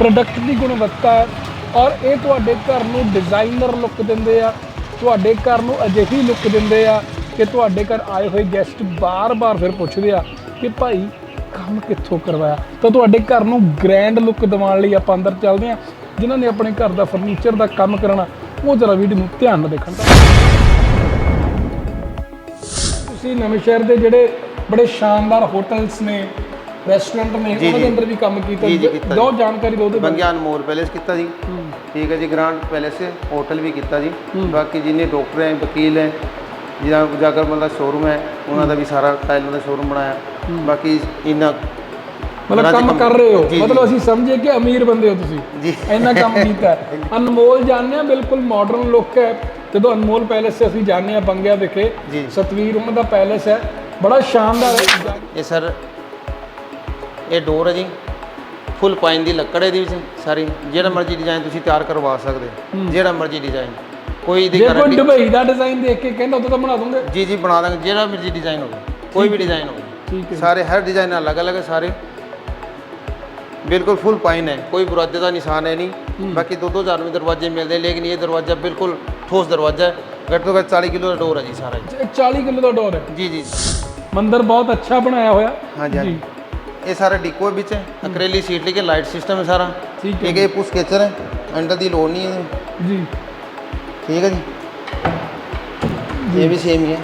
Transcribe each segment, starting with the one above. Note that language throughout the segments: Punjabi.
ਪ੍ਰੋਡਕਟ ਦੀ ਗੁਣਵੱਤਾ ਹੈ ਔਰ ਇਹ ਤੁਹਾਡੇ ਘਰ ਨੂੰ ਡਿਜ਼ਾਈਨਰ ਲੁੱਕ ਦਿੰਦੇ ਆ, ਤੁਹਾਡੇ ਘਰ ਨੂੰ ਅਜਿਹੀ ਲੁੱਕ ਦਿੰਦੇ ਆ ਕਿ ਤੁਹਾਡੇ ਘਰ ਆਏ ਹੋਏ ਗੈਸਟ ਬਾਰ-ਬਾਰ ਫਿਰ ਪੁੱਛਦੇ ਆ ਕਿ ਭਾਈ ਕੰਮ ਕਿੱਥੋਂ ਕਰਵਾਇਆ? ਤਾਂ ਤੁਹਾਡੇ ਘਰ ਨੂੰ ਗ੍ਰੈਂਡ ਲੁੱਕ ਦਿਵਾਉਣ ਲਈ ਆਪਾਂ ਅੰਦਰ ਚੱਲਦੇ ਆ। ਜਿਨ੍ਹਾਂ ਨੇ ਆਪਣੇ ਘਰ ਦਾ ਫਰਨੀਚਰ ਦਾ ਕੰਮ ਕਰਨਾ ਉਹ ਜਰਾ ਵੀਡੀਓ ਨੂੰ ਧਿਆਨ ਨਾਲ ਦੇਖਣ ਤੁਸੀਂ ਨਵੇਂ ਸ਼ਹਿਰ ਦੇ ਜਿਹੜੇ ਬੜੇ ਸ਼ਾਨਦਾਰ ਹੋਟਲਸ ਨੇ ਰੈਸਟੋਰੈਂਟ ਨੇ ਉਹਨਾਂ ਦੇ। ਅੰਦਰ ਵੀ ਕੰਮ ਕੀਤਾ ਦੋ ਜਾਣਕਾਰੀ ਬਾਰੇ। ਬੰਗਿਆਨ ਮੋਰ ਪੈਲੇਸ ਕੀਤਾ ਜੀ। ਠੀਕ ਹੈ ਜੀ ਗ੍ਰਾਂਡ ਪੈਲੇਸ ਹੋਟਲ ਵੀ ਕੀਤਾ ਜੀ। ਬਾਕੀ ਜਿੰਨੇ ਡਾਕਟਰ ਹੈ ਵਕੀਲ ਹੈ ਜਿਹਦਾ ਉਜਾਗਰਮਲ ਦਾ ਸ਼ੋਰੂਮ ਹੈ ਉਹਨਾਂ ਦਾ ਵੀ ਸਾਰਾ ਟਾਈਲਾਂ ਦਾ ਸ਼ੋਰੂਮ ਬਣਾਇਆ। ਬਾਕੀ ਇਹਨਾਂ ਮਤਲਬ ਕੰਮ ਕਰ ਰਹੇ ਹੋ। ਮਤਲਬ ਅਸੀਂ ਸਮਝੇ ਕਿ ਅਮੀਰ ਬੰਦੇ ਹੋ ਤੁਸੀਂ। ਜੀ। ਇੰਨਾ ਕੰਮ ਕੀਤਾ। ਅਨਮੋਲ ਜਾਣਿਆ ਬਿਲਕੁਲ ਮਾਡਰਨ ਲੁੱਕ ਹੈ। ਜਦੋਂ ਅਨਮੋਲ ਪੈਲੇਸ 'ਚ ਅਸੀਂ ਜਾਂਦੇ ਆ ਬੰਗਿਆ ਵਿਖੇ। ਸਤਵੀਰ ਉਹਨਾਂ ਦਾ ਪੈਲੇਸ ਹੈ। ਬੜਾ ਸ਼ਾਨਦਾਰ ਹੈ। ਇਹ ਸਰ ਇਹ ਡੋਰ ਹੈ ਜੀ। ਫੁੱਲ ਪਾਈਨ ਦੀ ਲੱਕੜ ਇਹਦੇ ਵਿੱਚ ਸਾਰੀ। ਜਿਹੜਾ ਮਰਜ਼ੀ ਡਿਜ਼ਾਈਨ ਤੁਸੀਂ ਤਿਆਰ ਕਰਵਾ ਸਕਦੇ ਹੋ। ਜਿਹੜਾ ਮਰਜ਼ੀ ਡਿਜ਼ਾਈਨ ਕੋਈ ਦੀ ਜੇ ਕੋਈ ਗਾਰੰਟੀ ਦੁਬਈ ਦਾ ਡਿਜ਼ਾਈਨ ਦੇਖ ਕੇ ਕਹਿੰਦਾ ਉਦੋਂ ਤਾਂ ਬਣਾ ਦੂੰਗੇ। ਜੀ ਜੀ ਬਣਾ ਦਾਂਗੇ। ਜਿਹੜਾ ਮਰਜ਼ੀ ਡਿਜ਼ਾਈਨ ਹੋਵੇ। ਕੋਈ ਵੀ ਡਿਜ਼ਾਈਨ ਹੋਵੇ। ਠੀਕ ਹੈ। ਸਾਰੇ ਹਰ ਡਿਜ਼ਾਈਨ ਅਲੱਗ ਅਲੱਗ ਹੈ ਸਾਰੇ। ਬਿਲਕੁਲ ਫੁੱਲ ਪਾਈਨ ਹੈ। ਕੋਈ ਬੁਰਾਦੇ ਦਾ ਨਿਸ਼ਾਨ ਹੈ ਨਹੀਂ। ਬਾਕੀ ਦੋ ਦੋ ਹਜ਼ਾਰ में ਦਰਵਾਜ਼ੇ ਮਿਲਦੇ ਲੇਕਿਨ ਇਹ ਦਰਵਾਜ਼ਾ ਬਿਲਕੁਲ ਠੋਸ ਦਰਵਾਜ਼ਾ ਹੈ। ਘੱਟ ਤੋਂ ਘੱਟ 40 ਕਿਲੋ ਦਾ ਡੋਰ ਹੈ ਜੀ ਸਾਰਾ ਹੀ। ਇਹ 40 ਕਿਲੋ ਦਾ ਡੋਰ ਹੈ। ਜੀ ਜੀ। ਮੰਦਿਰ ਬਹੁਤ ਅੱਛਾ ਬਣਾਇਆ ਹੋਇਆ। ਹਾਂਜੀ ਹਾਂਜੀ। ਇਹ ਸਾਰਾ ਡਿਕੋ ਵਿੱਚ। ਹੈ। ਅਕਰੇਲੀ ਸੀਟ ਲਈ ਲਾਈਟ ਸਿਸਟਮ ਹੈ ਸਾਰਾ। ਠੀਕ ਹੈ ਠੀਕ ਹੈ ਇਹ ਪੁਸ਼ ਕੇਚਰ ਹੈ ਅੰਡਰ ਦੀ ਲੋਡ ਨਹੀਂ ਹੈ ਜੀ। ਠੀਕ ਹੈ ਜੀ। ਇਹ ਵੀ ਸੇਮ ਹੀ ਹੈ।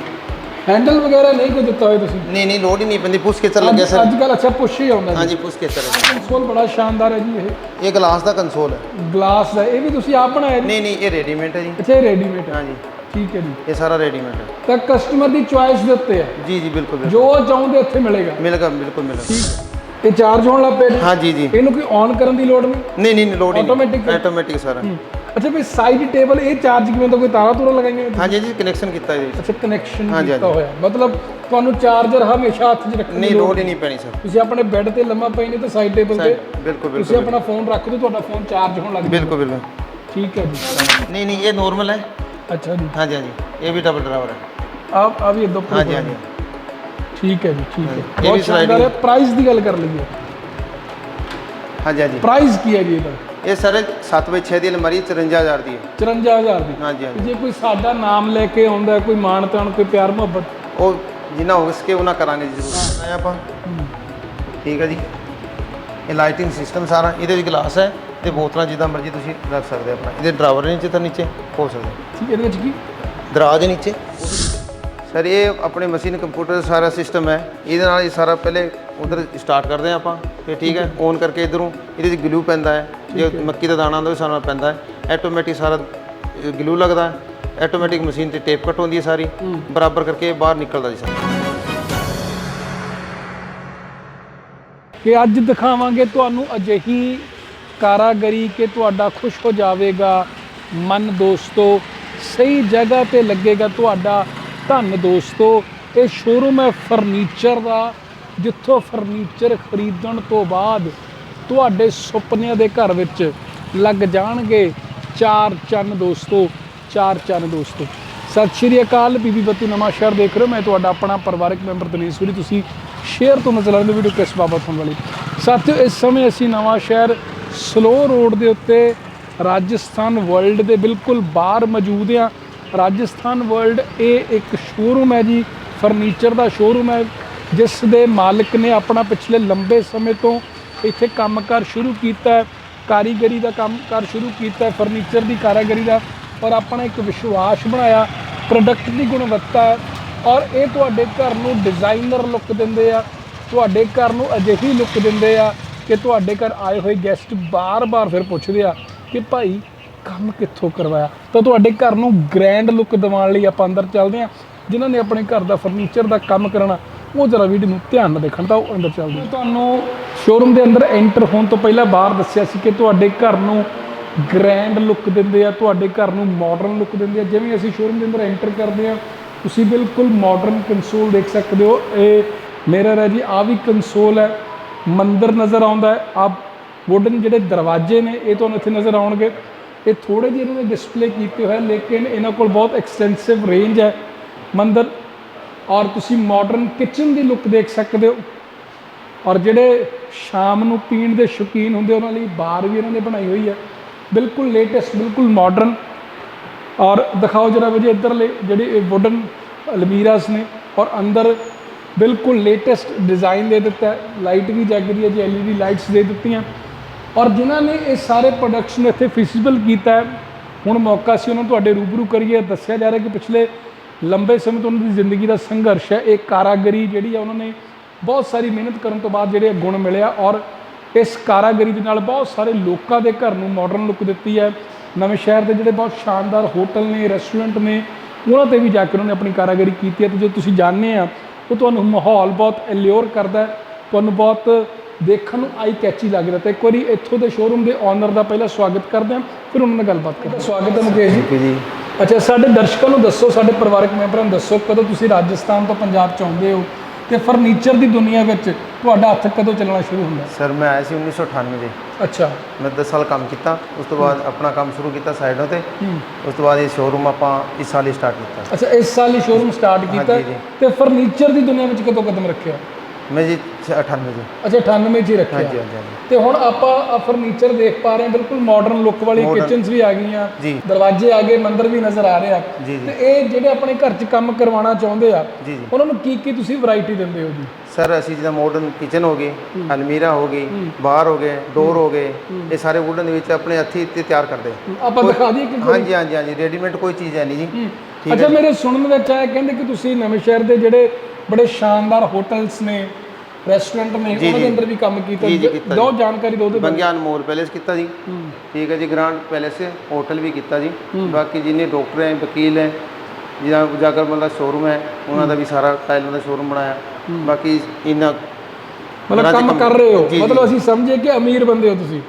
ਹੈਂਡਲ ਵਗੈਰਾ ਨਹੀਂ ਕੋਈ ਦਿੱਤਾ ਹੋਇਆ ਤੁਸੀਂ? ਨਹੀਂ ਨਹੀਂ ਲੋਡ ਹੀ ਨਹੀਂ ਪੈਂਦੀ। ਪੁਸ਼ ਕੇਚਰ ਲੱਗਿਆ ਸਰ। ਅੱਜ ਕੱਲ ਅੱਛਾ ਪੁਸ਼ ਹੀ ਆਉਂਦਾ ਹਾਂਜੀ ਪੁਸ਼ ਕੇਚਰ ਹੈ। ਕੰਸੋਲ ਬੜਾ ਸ਼ਾਨਦਾਰ ਹੈ ਜੀ ਇਹ। ਇਹ ਗਲਾਸ ਦਾ ਕੰਸੋਲ ਹੈ। ਗਲਾਸ ਦਾ ਇਹ ਵੀ ਤੁਸੀਂ ਆਪ ਬਣਾਇਆ ਨਹੀਂ ਨਹੀਂ ਇਹ ਰੈਡੀਮੇਡ ਹੈ ਜੀ। ਅੱਛਾ ਇਹ ਰੈਡੀਮੇਡ ਹੈ। ਹਾਂਜੀ। ਠੀਕ ਹੈ ਜੀ। ਇਹ ਸਾਰਾ ਰੈਡੀਮੇਡ ਹੈ। ਤਾਂ ਕਸਟਮਰ ਦੀ ਚੁਆਇਸ ਦੇ ਉੱਤੇ ਹੈ। ਜੀ ਜੀ ਬਿਲਕੁਲ ਬਿਲਕੁਲ। ਜੋ ਚਾਹੁੰਦੇ ਉੱਥੇ ਮਿਲੇਗਾ। ਮਿਲੇਗਾ ਬਿਲਕੁਲ ਮਿਲੇਗਾ। ਠੀਕ ਇਹ ਚਾਰਜ ਹੋਣ ਲੱਗ ਪਏ ਨੇ। ਹਾਂ ਜੀ ਜੀ। ਇਹਨੂੰ ਕੋਈ ਔਨ ਕਰਨ ਦੀ ਲੋੜ ਨਹੀਂ? ਨਹੀਂ ਨਹੀਂ ਲੋਡ ਹੀ Automatic ਹੈ? ਆਟੋਮੈਟਿਕ ਸਾਰਾ। ਹੂੰ। ਅੱਛਾ ਵੀ ਸਾਈਡ ਟੇਬਲ ਇਹ ਚਾਰਜ ਕਿਵੇਂ ਤਾਂ ਕੋਈ ਤਾਰਾਂ ਤੂਰਾ ਲਗਾਈਆਂ? ਹਾਂਜੀ ਜੀ ਕਨੈਕਸ਼ਨ ਕੀਤਾ ਜੀ। ਅੱਛਾ ਕਨੈਕਸ਼ਨ ਕੀਤਾ। ਹੋਇਆ। ਮਤਲਬ ਤੁਹਾਨੂੰ ਚਾਰਜਰ ਹਮੇਸ਼ਾ ਹੱਥ 'ਚ ਰੱਖਣ ਨਹੀਂ ਲੋੜ ਹੀ ਨਹੀਂ। ਪੈਣੀ ਸਰ। ਤੁਸੀਂ ਆਪਣੇ ਬੈੱਡ ਤੇ ਲੰਮਾ ਪਈ ਨਹੀਂ ਤਾਂ ਸਾਈਡ ਟੇਬਲ ਤੇ। ਬਿਲਕੁਲ ਤੁਸੀਂ ਬਿਲਕੁਲ। ਆਪਣਾ ਫੋਨ ਰੱਖ ਦਿਓ ਤੁਹਾਡਾ ਫੋਨ ਚਾਰਜ ਹੋਣ ਲੱਗ ਬਿਲਕੁਲ ਬਿਲਕੁਲ। ਠੀਕ ਹੈ ਜੀ। ਨਹੀਂ ਨਹੀਂ ਇਹ ਨੋਰਮਲ ਹੈ। ਅੱਛਾ ਜੀ। ਹਾਂਜੀ ਹਾਂਜੀ। ਇਹ ਵੀ ਡਬਲ ਡਰਾਈਵਰ ਹੈ। ਆਪ ਆ ਵੀ ਇਦੋਂ ਹਾਂਜੀ ਹਾਂਜੀ। ਠੀਕ ਹੈ ਜੀ ਠੀਕ ਹੈ। ਇਹ ਬਹੁਤ ਵੀ ਸ਼ਾਨਦਾਰ ਹੈ। ਪ੍ਰਾਈਸ ਦੀ ਗੱਲ ਕਰ ਲਈਏ। ਹਾਂਜੀ ਹਾਂਜੀ। ਪ੍ਰਾਈਸ ਕੀ ਹੈ ਜੀ ਇਹਦਾ? ਇਹ ਸਰ 7 ਬਾਈ 6 ਦੀ ਅਲਮਾਰੀ 54000 ਦੀ ਹੈ। 54000 ਦੀ। ਹਾਂਜੀ ਹਾਂਜੀ। ਜੇ ਕੋਈ ਸਾਡਾ ਨਾਮ ਲੈ ਕੇ ਆਉਂਦਾ ਕੋਈ ਮਾਣ ਤਾਣ ਕੋਈ ਪਿਆਰ ਮੁਹੱਬਤ? ਉਹ ਜਿੰਨਾ ਹੋ ਸਕੇ ਉਹਨਾਂ ਕਰਾਂਗੇ ਜ਼ਰੂਰ ਆਪਾਂ। ਠੀਕ ਹੈ ਜੀ। ਇਹ ਲਾਈਟਿੰਗ ਸਿਸਟਮ ਸਾਰਾ। ਇਹਦੇ ਵਿੱਚ ਗਲਾਸ ਹੈ। ਤੇ ਬੋਤਲਾਂ ਜਿੱਦਾਂ ਮਰਜ਼ੀ ਤੁਸੀਂ ਰੱਖ ਸਕਦੇ ਹੋ ਆਪਣਾ। ਇਹਦੇ ਡਰਾਵਰ ਨੀਚੇ ਤਾਂ ਨੀਚੇ ਹੋ ਸਕਦੇ ਠੀਕ ਹੈ ਇਹਦੇ ਵਿੱਚ ਕੀ? ਦਰਾਜ ਦੇ ਨੀਚੇ। ਸਰ ਇਹ ਆਪਣੇ ਮਸ਼ੀਨ ਕੰਪਿਊਟਰ ਸਾਰਾ ਸਿਸਟਮ ਹੈ। ਇਹਦੇ ਨਾਲ ਇਹ ਸਾਰਾ ਪਹਿਲੇ ਉਧਰ ਸਟਾਰਟ ਕਰਦੇ ਹਾਂ ਆਪਾਂ। ਫਿਰ ਠੀਕ ਹੈ ਔਨ ਕਰਕੇ ਇਧਰੋਂ ਇਹਦੇ ਵਿੱਚ ਗਲੂ ਪੈਂਦਾ ਹੈ। ਜੇ ਮੱਕੀ ਦਾ ਦਾਣਾ ਹੁੰਦਾ ਉਹ ਵੀ ਸਾਰਾ ਪੈਂਦਾ ਹੈ। ਆਟੋਮੈਟਿਕ ਸਾਰਾ ਗਲੂ ਲੱਗਦਾ ਆਟੋਮੈਟਿਕ ਮਸ਼ੀਨ ਤੇ ਟੇਪ ਕੱਟ ਹੁੰਦੀ ਹੈ ਸਾਰੀ। ਬਰਾਬਰ ਕਰਕੇ ਬਾਹਰ ਨਿਕਲਦਾ ਜੀ ਸਾਰਾ। ਕਿ ਅੱਜ ਦਿਖਾਵਾਂਗੇ ਤੁਹਾਨੂੰ ਅਜਿਹੀ ਕਾਰਾਗਰੀ ਕਿ ਤੁਹਾਡਾ ਖੁਸ਼ ਹੋ ਜਾਵੇਗਾ। ਮਨ ਦੋਸਤੋ, ਸਹੀ ਜਗ੍ਹਾ ਤੇ ਲੱਗੇਗਾ ਤੁਹਾਡਾ। ਧੰਨ ਦੋਸਤੋ, ਇਹ ਸ਼ੋਰੂਮ ਹੈ ਫਰਨੀਚਰ ਦਾ, ਜਿੱਥੋਂ ਫਰਨੀਚਰ ਖਰੀਦਣ ਤੋਂ ਬਾਅਦ ਤੁਹਾਡੇ ਸੁਪਨਿਆਂ ਦੇ ਘਰ ਵਿੱਚ ਲੱਗ ਜਾਣਗੇ। ਚਾਰ ਚੰਨ ਦੋਸਤੋ, ਚਾਰ ਚੰਨ ਦੋਸਤੋ। ਸਤਿ ਸ਼੍ਰੀ ਅਕਾਲ, ਬੀਬੀ ਬੱਤੀ ਨਵਾਂ ਸ਼ਹਿਰ ਦੇਖ ਰਹੇ ਹੋ। ਮੈਂ ਤੁਹਾਡਾ ਆਪਣਾ ਪਰਿਵਾਰਕ ਮੈਂਬਰ ਦਨੀਸ਼ ਸੂਰੀ। ਤੁਸੀਂ ਸ਼ੇਅਰ ਤੋਂ ਨਜ਼ਰ ਆਉਂਦੇ ਵੀਡੀਓ ਕਿਸ ਬਾਬਤ ਹੋਣ ਵਾਲੀ? ਸਾਥੀਓ, ਇਸ ਸਮੇਂ ਅਸੀਂ ਨਵਾਂ ਸ਼ਹਿਰ ਸਲੋ ਰੋਡ ਦੇ ਉੱਤੇ ਰਾਜਸਥਾਨ ਵਰਲਡ ਦੇ ਬਿਲਕੁਲ ਬਾਹਰ ਮੌਜੂਦ ਆ ਰਾਜਸਥਾਨ ਵਰਲਡ, ਇਹ ਇੱਕ ਸ਼ੋਰੂਮ ਹੈ ਜੀ ਫਰਨੀਚਰ ਦਾ ਸ਼ੋਰੂਮ ਹੈ, ਜਿਸ ਦੇ ਮਾਲਕ ਨੇ ਆਪਣਾ ਪਿਛਲੇ ਲੰਬੇ ਸਮੇਂ ਤੋਂ ਇੱਥੇ ਕੰਮਕਾਰ ਸ਼ੁਰੂ ਕੀਤਾ ਕਾਰੀਗਰੀ ਦਾ ਕੰਮਕਾਰ ਸ਼ੁਰੂ ਕੀਤਾ ਫਰਨੀਚਰ ਦੀ ਕਾਰੀਗਰੀ ਦਾ, ਔਰ ਆਪਣਾ ਇੱਕ ਵਿਸ਼ਵਾਸ ਬਣਾਇਆ ਪ੍ਰੋਡਕਟ ਦੀ ਗੁਣਵੱਤਾ ਔਰ ਇਹ ਤੁਹਾਡੇ ਘਰ ਨੂੰ ਡਿਜ਼ਾਈਨਰ ਲੁੱਕ ਦਿੰਦੇ ਆ, ਤੁਹਾਡੇ ਘਰ ਨੂੰ ਅਜਿਹੀ ਲੁੱਕ ਦਿੰਦੇ ਆ ਕਿ ਤੁਹਾਡੇ ਘਰ ਆਏ ਹੋਏ ਗੈਸਟ ਬਾਰ-ਬਾਰ ਫਿਰ ਪੁੱਛਦੇ ਆ ਕਿ ਭਾਈ ਕੰਮ ਕਿੱਥੋਂ ਕਰਵਾਇਆ? ਤਾਂ ਤੁਹਾਡੇ ਘਰ ਨੂੰ ਗ੍ਰੈਂਡ ਲੁੱਕ ਦਿਵਾਉਣ ਲਈ ਆਪਾਂ ਅੰਦਰ ਚੱਲਦੇ ਆ। ਜਿਨ੍ਹਾਂ ਨੇ ਆਪਣੇ ਘਰ ਦਾ ਫਰਨੀਚਰ ਦਾ ਕੰਮ ਕਰਨਾ ਉਹ ਜਰਾ ਵੀਡੀਓ ਨੂੰ ਧਿਆਨ ਨਾਲ ਦੇਖਣ ਤਾਂ ਉਹ ਅੰਦਰ ਚੱਲਦੇ। ਤੁਹਾਨੂੰ ਸ਼ੋਰੂਮ ਦੇ ਅੰਦਰ ਐਂਟਰ ਹੋਣ ਤੋਂ ਪਹਿਲਾਂ ਬਾਹਰ ਦੱਸਿਆ ਸੀ ਕਿ ਤੁਹਾਡੇ ਘਰ ਨੂੰ ਗ੍ਰੈਂਡ ਲੁੱਕ ਦਿੰਦੇ ਆ ਤੁਹਾਡੇ ਘਰ ਨੂੰ ਮਾਡਰਨ ਲੁੱਕ ਦਿੰਦੇ ਆ। ਜਿਵੇਂ ਅਸੀਂ ਸ਼ੋਰੂਮ ਦੇ ਅੰਦਰ ਐਂਟਰ ਕਰਦੇ ਆ ਤੁਸੀਂ ਬਿਲਕੁਲ ਮਾਡਰਨ ਕੰਸੋਲ ਦੇਖ ਸਕਦੇ ਹੋ। ਇਹ ਮਿਰਰ ਹੈ ਜੀ ਆ ਵੀ ਕੰਸੋਲ ਹੈ। ਮੰਦਰ ਨਜ਼ਰ ਆਉਂਦਾ ਹੈ। ਆ ਵੁਡਨ ਜਿਹੜੇ ਦਰਵਾਜ਼ੇ ਨੇ, ਇਹ ਤੁਹਾਨੂੰ ਇੱਥੇ ਨਜ਼ਰ ਆਉਣਗੇ। ਇਹ ਥੋੜੇ ਜਿਹੇ ਇਹਨਾਂ ਨੇ ਡਿਸਪਲੇ ਕੀਤੇ ਹੋਏ ਲੇਕਿਨ ਇਹਨਾਂ ਕੋਲ ਬਹੁਤ ਐਕਸਟੈਂਸਿਵ ਰੇਂਜ ਹੈ ਮੰਦਰ। ਔਰ ਤੁਸੀਂ ਮਾਡਰਨ ਕਿਚਨ ਦੀ ਲੁੱਕ ਦੇਖ ਸਕਦੇ ਹੋ। ਔਰ ਜਿਹੜੇ ਸ਼ਾਮ ਨੂੰ ਪੀਣ ਦੇ ਸ਼ੌਕੀਨ ਹੁੰਦੇ ਉਹਨਾਂ ਲਈ ਬਾਰ ਵੀ ਇਹਨਾਂ ਨੇ ਬਣਾਈ ਹੋਈ ਹੈ। ਬਿਲਕੁਲ ਲੇਟੈਸਟ ਬਿਲਕੁਲ ਮਾਡਰਨ ਔਰ ਦਿਖਾਓ ਜਰਾ ਵਜੇ ਇੱਧਰਲੇ, ਜਿਹੜੇ ਇਹ ਵੁਡਨ ਅਲਮੀਰਾਸ ਨੇ। ਔਰ ਅੰਦਰ ਬਿਲਕੁਲ ਲੇਟੈਸਟ ਡਿਜ਼ਾਈਨ ਦੇ ਦਿੱਤਾ ਲਾਈਟ ਵੀ ਜਗ ਰਹੀ ਹੈ ਜੀ ਐਲਈਡੀ ਲਾਈਟਸ ਦੇ ਦਿੱਤੀਆਂ। ਔਰ ਜਿਨ੍ਹਾਂ ਨੇ ਇਹ ਸਾਰੇ ਪ੍ਰੋਡਕਟਸ ਨੂੰ ਇੱਥੇ ਫਿਜ਼ੀਬਲ ਕੀਤਾ ਹੁਣ ਮੌਕਾ ਸੀ ਉਹਨਾਂ ਨੂੰ ਤੁਹਾਡੇ ਰੂਬਰੂ ਕਰੀਏ। ਦੱਸਿਆ ਜਾ ਰਿਹਾ ਕਿ ਪਿਛਲੇ ਲੰਬੇ ਸਮੇਂ ਤੋਂ ਉਹਨਾਂ ਦੀ ਜ਼ਿੰਦਗੀ ਦਾ ਸੰਘਰਸ਼ ਹੈ। ਇਹ ਕਾਰਾਗਰੀ ਜਿਹੜੀ ਆ, ਉਹਨਾਂ ਨੇ ਬਹੁਤ ਸਾਰੀ ਮਿਹਨਤ ਕਰਨ ਤੋਂ ਬਾਅਦ ਜਿਹੜੇ ਇਹ ਗੁਣ ਮਿਲਿਆ। ਔਰ ਇਸ ਕਾਰਾਗਰੀ ਦੇ ਨਾਲ ਬਹੁਤ ਸਾਰੇ ਲੋਕਾਂ ਦੇ ਘਰ ਨੂੰ ਮਾਡਰਨ ਲੁੱਕ ਦਿੱਤੀ ਹੈ। ਨਵੇਂ ਸ਼ਹਿਰ ਦੇ ਜਿਹੜੇ ਬਹੁਤ ਸ਼ਾਨਦਾਰ ਹੋਟਲ ਨੇ ਰੈਸਟੋਰੈਂਟ ਨੇ, ਉਹਨਾਂ ਤੇ ਵੀ ਜਾ ਕੇ ਉਹਨਾਂ ਨੇ ਆਪਣੀ ਕਾਰਾਗਰੀ ਕੀਤੀ ਹੈ। ਤੇ ਜੋ ਤੁਸੀਂ ਜਾਣਦੇ ਆ ਉਹ ਤੁਹਾਨੂੰ ਮਾਹੌਲ ਬਹੁਤ ਅਲਿਓਰ ਕਰਦਾ ਤੁਹਾਨੂੰ ਬਹੁਤ ਦੇਖਣ ਨੂੰ ਆਈ ਕੈਚੀ ਲੱਗਦਾ ਤੇ ਇੱਕ ਵਾਰੀ ਇੱਥੋਂ ਦੇ ਸ਼ੋਰੂਮ ਦੇ ਓਨਰ ਦਾ ਪਹਿਲਾਂ ਸਵਾਗਤ ਕਰਦੇ ਹਾਂ ਫਿਰ ਉਹਨਾਂ ਨਾਲ ਗੱਲਬਾਤ ਕਰਦੇ ਹਾਂ। ਸਵਾਗਤ ਹੈ ਮੁਕੇਸ਼ ਜੀ। ਜੀ। ਅੱਛਾ ਸਾਡੇ ਦਰਸ਼ਕਾਂ ਨੂੰ ਦੱਸੋ ਸਾਡੇ ਪਰਿਵਾਰਕ ਮੈਂਬਰਾਂ ਨੂੰ ਦੱਸੋ ਕਦੋਂ ਤੁਸੀਂ ਰਾਜਸਥਾਨ ਤੋਂ ਪੰਜਾਬ ਚ ਆਉਂਦੇ ਹੋ? ਤੇ ਫਰਨੀਚਰ ਦੀ ਦੁਨੀਆ ਵਿੱਚ ਤੁਹਾਡਾ ਹੱਥ ਕਦੋਂ ਚੱਲਣਾ ਸ਼ੁਰੂ ਹੁੰਦਾ? ਸਰ ਮੈਂ ਆਇਆ ਸੀ 1998 ਦੇ। ਅੱਛਾ। ਮੈਂ 10 ਸਾਲ ਕੰਮ ਕੀਤਾ ਉਸ ਤੋਂ ਬਾਅਦ ਆਪਣਾ ਕੰਮ ਸ਼ੁਰੂ ਕੀਤਾ ਸਾਈਡਾਂ ਤੇ ਉਸ ਤੋਂ ਬਾਅਦ ਇਹ ਸ਼ੋਰੂਮ ਆਪਾਂ ਇਸ ਸਾਲ ਹੀ ਸਟਾਰਟ ਕੀਤਾ। ਅੱਛਾ ਇਸ ਸਾਲ ਹੀ ਸ਼ੋਰੂਮ ਸਟਾਰਟ ਕੀਤਾ। ਤੇ ਫਰਨੀਚਰ ਦੀ ਦੁਨੀਆ ਵਿੱਚ ਕਦੋਂ ਕਦਮ ਰੱਖਿਆ? ਮੈਂ ਜੀ 98 ਦੇ ਅੱਛਾ 98 ਚ ਹੀ ਰੱਖਿਆ। ਹਾਂਜੀ ਹਾਂਜੀ ਹਾਂਜੀ। ਤੇ ਹੁਣ ਆਪਾਂ ਫਰਨੀਚਰ ਦੇਖ ਪਾ ਰਹੇ ਹਾਂ ਬਿਲਕੁਲ ਮਾਡਰਨ ਲੁੱਕ ਵਾਲੀ Modern। ਕਿਚਨਸ ਵੀ ਆ ਗਈਆਂ ਜੀ। ਦਰਵਾਜ਼ੇ ਆ ਗਏ ਮੰਦਰ ਵੀ ਨਜ਼ਰ ਆ ਰਿਹਾ। ਜੀ, ਜੀ। ਤੇ ਇਹ ਜਿਹੜੇ ਆਪਣੇ ਘਰ 'ਚ ਕੰਮ ਕਰਵਾਉਣਾ ਚਾਹੁੰਦੇ ਆ ਜੀ ਜੀ। ਉਹਨਾਂ ਨੂੰ ਕੀ ਕੀ ਤੁਸੀਂ ਵੈਰਾਈਟੀ ਦਿੰਦੇ ਹੋ ਜੀ? ਸਰ ਅਸੀਂ ਜਿਹਦਾ ਮਾਡਰਨ ਕਿਚਨ ਹੋ ਗਈ ਅਲਮੀਰਾ ਹੋ ਗਈ ਬਾਰ ਹੋ ਗਏ ਡੋਰ ਹੋ ਗਏ ਇਹ ਸਾਰੇ ਵੁਡਨ ਦੇ ਵਿੱਚ ਆਪਣੇ ਹੱਥੀ ਤੇ ਤਿਆਰ ਕਰਦੇ ਆਪਾਂ ਦਿਖਾ ਦਈਏ ਕਿ ਹਾਂਜੀ ਹਾਂਜੀ ਹਾਂਜੀ ਰੈਡੀਮੇਡ ਕੋਈ ਚੀਜ਼ ਹੈ ਨਹੀਂ ਜੀ। ਅੱਛਾ ਮੇਰੇ ਸੁਣਨ ਵਿੱਚ ਆਇਆ ਕਹਿੰਦੇ ਕਿ ਤੁਸੀਂ ਨਵੇਂ ਸ਼ਹਿਰ ਦੇ ਜਿਹੜੇ ਬੜੇ ਸ਼ਾਨਦਾਰ ਹੋਟਲਸ ਨੇ ਰੈਸਟੋਰੈਂਟ ਨੇ ਉਹਨਾਂ ਦੇ ਅੰਦਰ ਵੀ ਕੰਮ ਕੀਤਾ। ਦੋ ਜਾਣਕਾਰੀ ਉਹਦੇ ਬਾਰੇ ਬੰਗਿਆਨ ਮੋਲ ਪੈਲੇਸ ਕੀਤਾ ਜੀ। ਠੀਕ ਹੈ ਜੀ ਗ੍ਰਾਂਡ ਪੈਲੇਸ ਹੋਟਲ ਵੀ ਕੀਤਾ ਜੀ। ਬਾਕੀ ਜਿੰਨੇ ਡਾਕਟਰ ਹੈ ਵਕੀਲ ਹੈ ਜਿਹਦਾ ਉਜਾਗਰ ਮਤਲਬ ਸ਼ੋਰੂਮ ਹੈ ਉਹਨਾਂ ਦਾ ਵੀ ਸਾਰਾ ਟਾਈਲਾਂ ਦਾ ਸ਼ੋਰੂਮ ਬਣਾਇਆ। ਬਾਕੀ ਇਹਨਾਂ ਮਤਲਬ ਕੰਮ ਕਰ ਰਹੇ ਹੋ। ਮਤਲਬ ਅਸੀਂ ਸਮਝੇ ਕਿ ਅਮੀਰ ਬੰਦੇ ਹੋ ਤੁਸੀਂ।